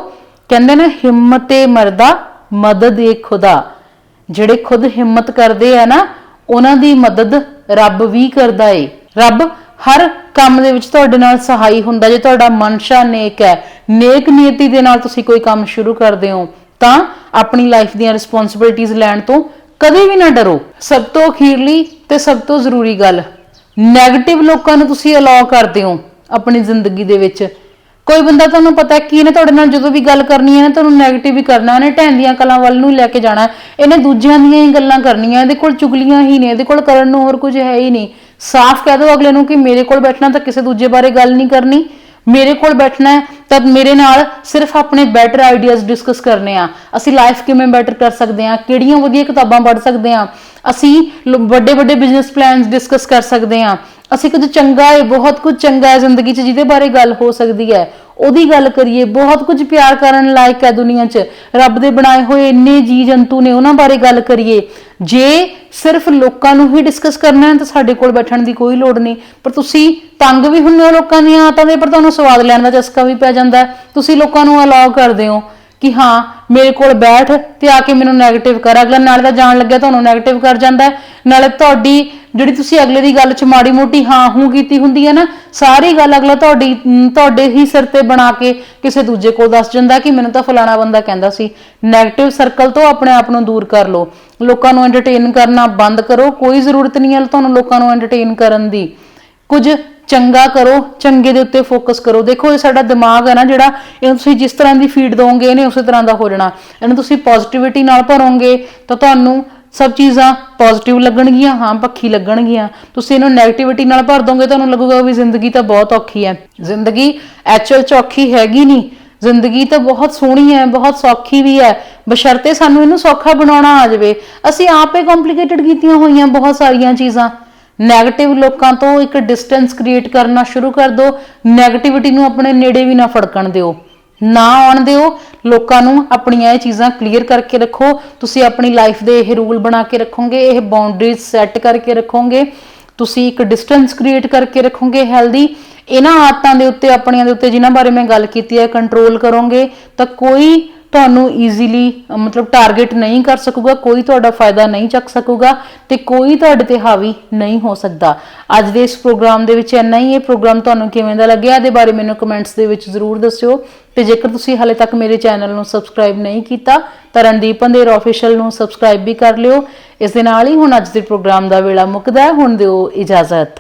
A: ਕਹਿੰਦੇ ਨੇ, ਹਿੰਮਤੇ ਮਰਦਾ, ਮਦਦ ਏ ਖੁਦਾ। ਜਿਹੜੇ ਖੁਦ ਹਿੰਮਤ ਕਰਦੇ ਆ ਨਾ ਉਹਨਾਂ ਦੀ ਮਦਦ ਰੱਬ ਵੀ ਕਰਦਾ ਏ। ਰੱਬ ਹਰ ਕੰਮ ਦੇ ਵਿੱਚ ਤੁਹਾਡੇ ਨਾਲ ਸਹਾਈ ਹੁੰਦਾ। ਜੇ ਤੁਹਾਡਾ ਮਨਸ਼ਾ ਨੇਕ ਹੈ, ਨੇਕ ਨੀਅਤੀ ਦੇ ਨਾਲ ਤੁਸੀਂ ਕੋਈ ਕੰਮ ਸ਼ੁਰੂ ਕਰਦੇ ਹੋ, ਤਾਂ ਆਪਣੀ ਲਾਈਫ ਦੀਆਂ ਰਿਸਪੌਂਸਿਬਿਲਟੀਆਂ ਲੈਣ ਤੋਂ ਕਦੇ ਵੀ ਨਾ ਡਰੋ। ਸਭ ਤੋਂ ਅਖੀਰਲੀ ਤੇ ਸਭ ਤੋਂ ਜ਼ਰੂਰੀ ਗੱਲ 네ਗੇਟਿਵ ਲੋਕਾਂ ਨੂੰ ਤੁਸੀਂ ਅਲਾਉ ਕਰਦੇ ਹੋ ਆਪਣੀ ਜ਼ਿੰਦਗੀ ਦੇ ਵਿੱਚ। ਕੋਈ ਬੰਦਾ ਤੁਹਾਨੂੰ ਪਤਾ ਹੈ ਕਿ ਇਹਨੇ ਤੁਹਾਡੇ ਨਾਲ ਜਦੋਂ ਵੀ ਗੱਲ ਕਰਨੀ ਹੈ ਨਾ, ਤੁਹਾਨੂੰ 네ਗੇਟਿਵ ਹੀ ਕਰਨਾ, ਉਹਨੇ ਢਹਿਣ ਦੀਆਂ ਕਲਾਂ ਵੱਲ ਨੂੰ ਲੈ ਕੇ ਜਾਣਾ ਹੈ। ਇਹਨੇ ਦੂਜਿਆਂ ਦੀਆਂ ਹੀ ਗੱਲਾਂ ਕਰਨੀਆਂ, ਇਹਦੇ ਕੋਲ ਚੁਗਲੀਆਂ ਹੀ ਨੇ ਇਹਦੇ ਕੋਲ ਕਰਨ ਨੂੰ ਹੋਰ ਕੁਝ ਹੈ ਹੀ ਨਹੀਂ ਸਾਫ਼ ਕਹਿ ਦਿਓ ਅਗਲੇ ਨੂੰ ਕਿ ਮੇਰੇ ਕੋਲ ਬੈਠਣਾ ਤਾਂ ਕਿਸੇ ਦੂਜੇ ਬਾਰੇ ਗੱਲ ਨਹੀਂ ਕਰਨੀ ਮੇਰੇ ਕੋਲ ਬੈਠਣਾ ਹੈ, ਤਾਂ ਮੇਰੇ ਨਾਲ ਸਿਰਫ ਆਪਣੇ ਬੈਟਰ ਆਈਡੀਆਜ਼ ਡਿਸਕਸ ਕਰਨੇ ਆ। ਅਸੀਂ ਲਾਈਫ ਕਿਵੇਂ ਬੈਟਰ ਕਰ ਸਕਦੇ ਆ, ਕਿਹੜੀਆਂ ਵਧੀਆ ਕਿਤਾਬਾਂ ਪੜ੍ਹ ਸਕਦੇ ਆ। ਅਸੀਂ ਵੱਡੇ ਵੱਡੇ ਬਿਜ਼ਨਸ ਪਲਾਨਸ ਡਿਸਕਸ ਕਰ ਸਕਦੇ ਆ। ਅਸੀਂ ਕੁਝ ਚੰਗਾ ਹੈ, ਬਹੁਤ ਕੁਝ ਚੰਗਾ ਹੈ ਜ਼ਿੰਦਗੀ 'ਚ, ਜਿਹਦੇ ਬਾਰੇ ਗੱਲ ਹੋ ਸਕਦੀ ਹੈ। ਉਹਦੀ ਗੱਲ ਕਰੀਏ, ਬਹੁਤ ਕੁਝ ਪਿਆਰ ਕਰਨ ਲਾਇਕ ਹੈ ਦੁਨੀਆ 'ਚ। ਰੱਬ ਦੇ ਬਣਾਏ ਹੋਏ ਇੰਨੇ ਜੀ ਜੰਤੂ ਨੇ ਉਹਨਾਂ ਬਾਰੇ ਗੱਲ ਕਰੀਏ। ਜੇ ਸਿਰਫ ਲੋਕਾਂ ਨੂੰ ਹੀ ਡਿਸਕਸ ਕਰਨਾ ਹੈ, ਤਾਂ ਸਾਡੇ ਕੋਲ ਬੈਠਣ ਦੀ ਕੋਈ ਲੋੜ ਨਹੀਂ। ਪਰ ਤੁਸੀਂ ਤੰਗ ਵੀ ਹੁੰਦੇ ਹੋ ਲੋਕਾਂ ਦੀਆਂ ਆਦਤਾਂ ਦੇ, ਪਰ ਤੁਹਾਨੂੰ ਸਵਾਦ ਲੈਣ ਦਾ ਚਸਕਾ ਵੀ ਪੈ ਜਾਂਦਾ ਤੁਸੀਂ ਲੋਕਾਂ ਨੂੰ ਅਲਾਉ ਕਰਦੇ ਹੋ। ਕਿ ਹਾਂ, ਮੇਰੇ ਕੋਲ ਬੈਠ ਤੇ ਆ ਕੇ ਮੈਨੂੰ ਨੈਗੇਟਿਵ ਕਰ। ਅਗਲਾ ਨਾਲ ਦਾ ਜਾਣ ਲੱਗਿਆ ਤੁਹਾਨੂੰ 네ਗੇਟਿਵ ਕਰ ਜਾਂਦਾ ਨਾਲੇ ਤੁਹਾਡੀ ਜਿਹੜੀ ਤੁਸੀਂ ਅਗਲੇ ਦੀ ਗੱਲ 'ਚ ਮਾੜੀ ਮੋਟੀ ਹਾਂ, ਹੂੰ ਕੀਤੀ ਹੁੰਦੀ ਹੈ ਨਾ, ਸਾਰੀ ਗੱਲ ਅਗਲਾ ਤੁਹਾਡੀ ਤੁਹਾਡੇ ਹੀ ਸਿਰ ਤੇ ਬਣਾ ਕੇ ਕਿਸੇ ਦੂਜੇ ਕੋਲ ਦੱਸ ਜਾਂਦਾ ਕਿ ਮੈਨੂੰ ਤਾਂ ਫਲਾਣਾ ਬੰਦਾ ਕਹਿੰਦਾ ਸੀ ਨੈਗੇਟਿਵ ਸਰਕਲ ਤੋਂ ਆਪਣੇ ਆਪ ਨੂੰ ਦੂਰ ਕਰ ਲਓ। ਲੋਕਾਂ ਨੂੰ ਐਂਟਰਟੇਨ ਕਰਨਾ ਬੰਦ ਕਰੋ, ਕੋਈ ਜ਼ਰੂਰਤ ਨਹੀਂ ਹੈ ਤੁਹਾਨੂੰ ਲੋਕਾਂ ਨੂੰ ਐਂਟਰਟੇਨ ਕਰਨ ਦੀ। ਕੁਝ ਚੰਗਾ ਕਰੋ, ਚੰਗੇ ਦੇ ਉੱਤੇ ਫੋਕਸ ਕਰੋ। ਦੇਖੋ, ਇਹ ਸਾਡਾ ਦਿਮਾਗ ਹੈ ਨਾ ਜਿਹੜਾ ਇਹਨੂੰ ਤੁਸੀਂ ਜਿਸ ਤਰ੍ਹਾਂ ਦੀ ਫੀਡ ਦੋਗੇ ਇਹਨੇ ਉਸੇ ਤਰ੍ਹਾਂ ਦਾ ਹੋ ਜਾਣਾ। ਇਹਨੂੰ ਤੁਸੀਂ ਪੋਜ਼ਿਟਿਵਿਟੀ ਨਾਲ ਭਰੋਗੇ, ਤਾਂ ਤੁਹਾਨੂੰ ਸਭ ਚੀਜ਼ਾਂ ਪੋਜ਼ਿਟਿਵ ਲੱਗਣਗੀਆਂ, ਹਾਂ, ਪੱਖੀ ਲੱਗਣਗੀਆਂ। ਤੁਸੀਂ ਇਹਨੂੰ 네ਗੇਟਿਵਿਟੀ ਨਾਲ ਭਰ ਦੋਗੇ ਤੁਹਾਨੂੰ ਲੱਗੂਗਾ ਵੀ ਜ਼ਿੰਦਗੀ ਤਾਂ ਬਹੁਤ ਔਖੀ ਹੈ। ਜ਼ਿੰਦਗੀ ਐਕਚੁਅਲ ਚ ਔਖੀ ਹੈਗੀ ਨਹੀਂ। ਜ਼ਿੰਦਗੀ ਤਾਂ ਬਹੁਤ ਸੋਹਣੀ ਹੈ, ਬਹੁਤ ਸੌਖੀ ਵੀ ਹੈ। ਬਸ਼ਰਤੇ ਸਾਨੂੰ ਇਹਨੂੰ ਸੌਖਾ ਬਣਾਉਣਾ ਆ ਜਾਵੇ। ਅਸੀਂ ਆਪੇ ਕੰਪਲਿਕੇਟਡ ਕੀਤੀਆਂ ਹੋਈਆਂ ਬਹੁਤ ਸਾਰੀਆਂ ਚੀਜ਼ਾਂ। 네ਗੇਟਿਵ ਲੋਕਾਂ ਤੋਂ ਇੱਕ ਡਿਸਟੈਂਸ ਕ੍ਰੀਏਟ ਕਰਨਾ ਸ਼ੁਰੂ ਕਰ ਦਿਓ। 네ਗੇਟਿਵਿਟੀ ਨੂੰ ਆਪਣੇ ਨੇੜੇ ਵੀ ਨਾ ਫੜਕਣ ਦਿਓ। ਨਾ ਆਉਣ ਦਿਓ। ਲੋਕਾਂ ਨੂੰ ਆਪਣੀਆਂ ਇਹ ਚੀਜ਼ਾਂ ਕਲੀਅਰ ਕਰਕੇ ਰੱਖੋ। ਤੁਸੀਂ ਆਪਣੀ ਲਾਈਫ ਦੇ ਇਹ ਰੂਲ ਬਣਾ ਕੇ ਰੱਖੋਗੇ, ਇਹ ਬਾਉਂਡਰੀਜ਼ ਸੈੱਟ ਕਰਕੇ ਰੱਖੋਗੇ। ਤੁਸੀਂ ਇੱਕ ਡਿਸਟੈਂਸ ਕ੍ਰੀਏਟ ਕਰਕੇ ਰੱਖੋਗੇ ਹੈਲਦੀ ਇਹਨਾਂ ਆਦਤਾਂ ਦੇ ਉੱਤੇ, ਆਪਣੀਆਂ ਦੇ ਉੱਤੇ ਜਿਨ੍ਹਾਂ ਬਾਰੇ ਮੈਂ ਗੱਲ ਕੀਤੀ ਹੈ ਕੰਟਰੋਲ ਕਰੋਗੇ, ਤਾਂ ਕੋਈ ਤੁਹਾਨੂੰ ਈਜ਼ੀਲੀ ਮਤਲਬ ਟਾਰਗੇਟ ਨਹੀਂ ਕਰ ਸਕੂਗਾ, ਕੋਈ ਤੁਹਾਡਾ ਫਾਇਦਾ ਨਹੀਂ ਚੱਕ ਸਕੂਗਾ ਤੇ ਕੋਈ ਤੁਹਾਡੇ ਤੇ ਹਾਵੀ ਨਹੀਂ ਹੋ ਸਕਦਾ। ਅੱਜ ਦੇ ਇਸ ਪ੍ਰੋਗਰਾਮ ਦੇ ਵਿੱਚ ਇੰਨਾ ਹੀ, ਇਹ ਪ੍ਰੋਗਰਾਮ ਤੁਹਾਨੂੰ ਕਿਵੇਂ ਦਾ ਲੱਗਿਆ, ਇਹਦੇ ਬਾਰੇ ਮੈਨੂੰ ਕਮੈਂਟਸ ਦੇ ਵਿੱਚ ਜ਼ਰੂਰ ਦੱਸਿਓ। ਤੇ ਜੇਕਰ ਤੁਸੀਂ ਹਾਲੇ ਤੱਕ ਮੇਰੇ ਚੈਨਲ ਨੂੰ ਸਬਸਕ੍ਰਾਈਬ ਨਹੀਂ ਕੀਤਾ, ਤਾਂ ਰਣਦੀਪ ਅੰਧੇਰ ਆਫੀਸ਼ੀਅਲ ਨੂੰ ਸਬਸਕ੍ਰਾਈਬ ਵੀ ਕਰ ਲਿਓ। ਇਸ ਦੇ ਨਾਲ ਹੀ ਹੁਣ ਅੱਜ ਦੇ ਪ੍ਰੋਗਰਾਮ ਦਾ ਵੇਲਾ ਮੁੱਕਦਾ ਹੈ, ਹੁਣ ਦਿਓ ਇਜਾਜ਼ਤ।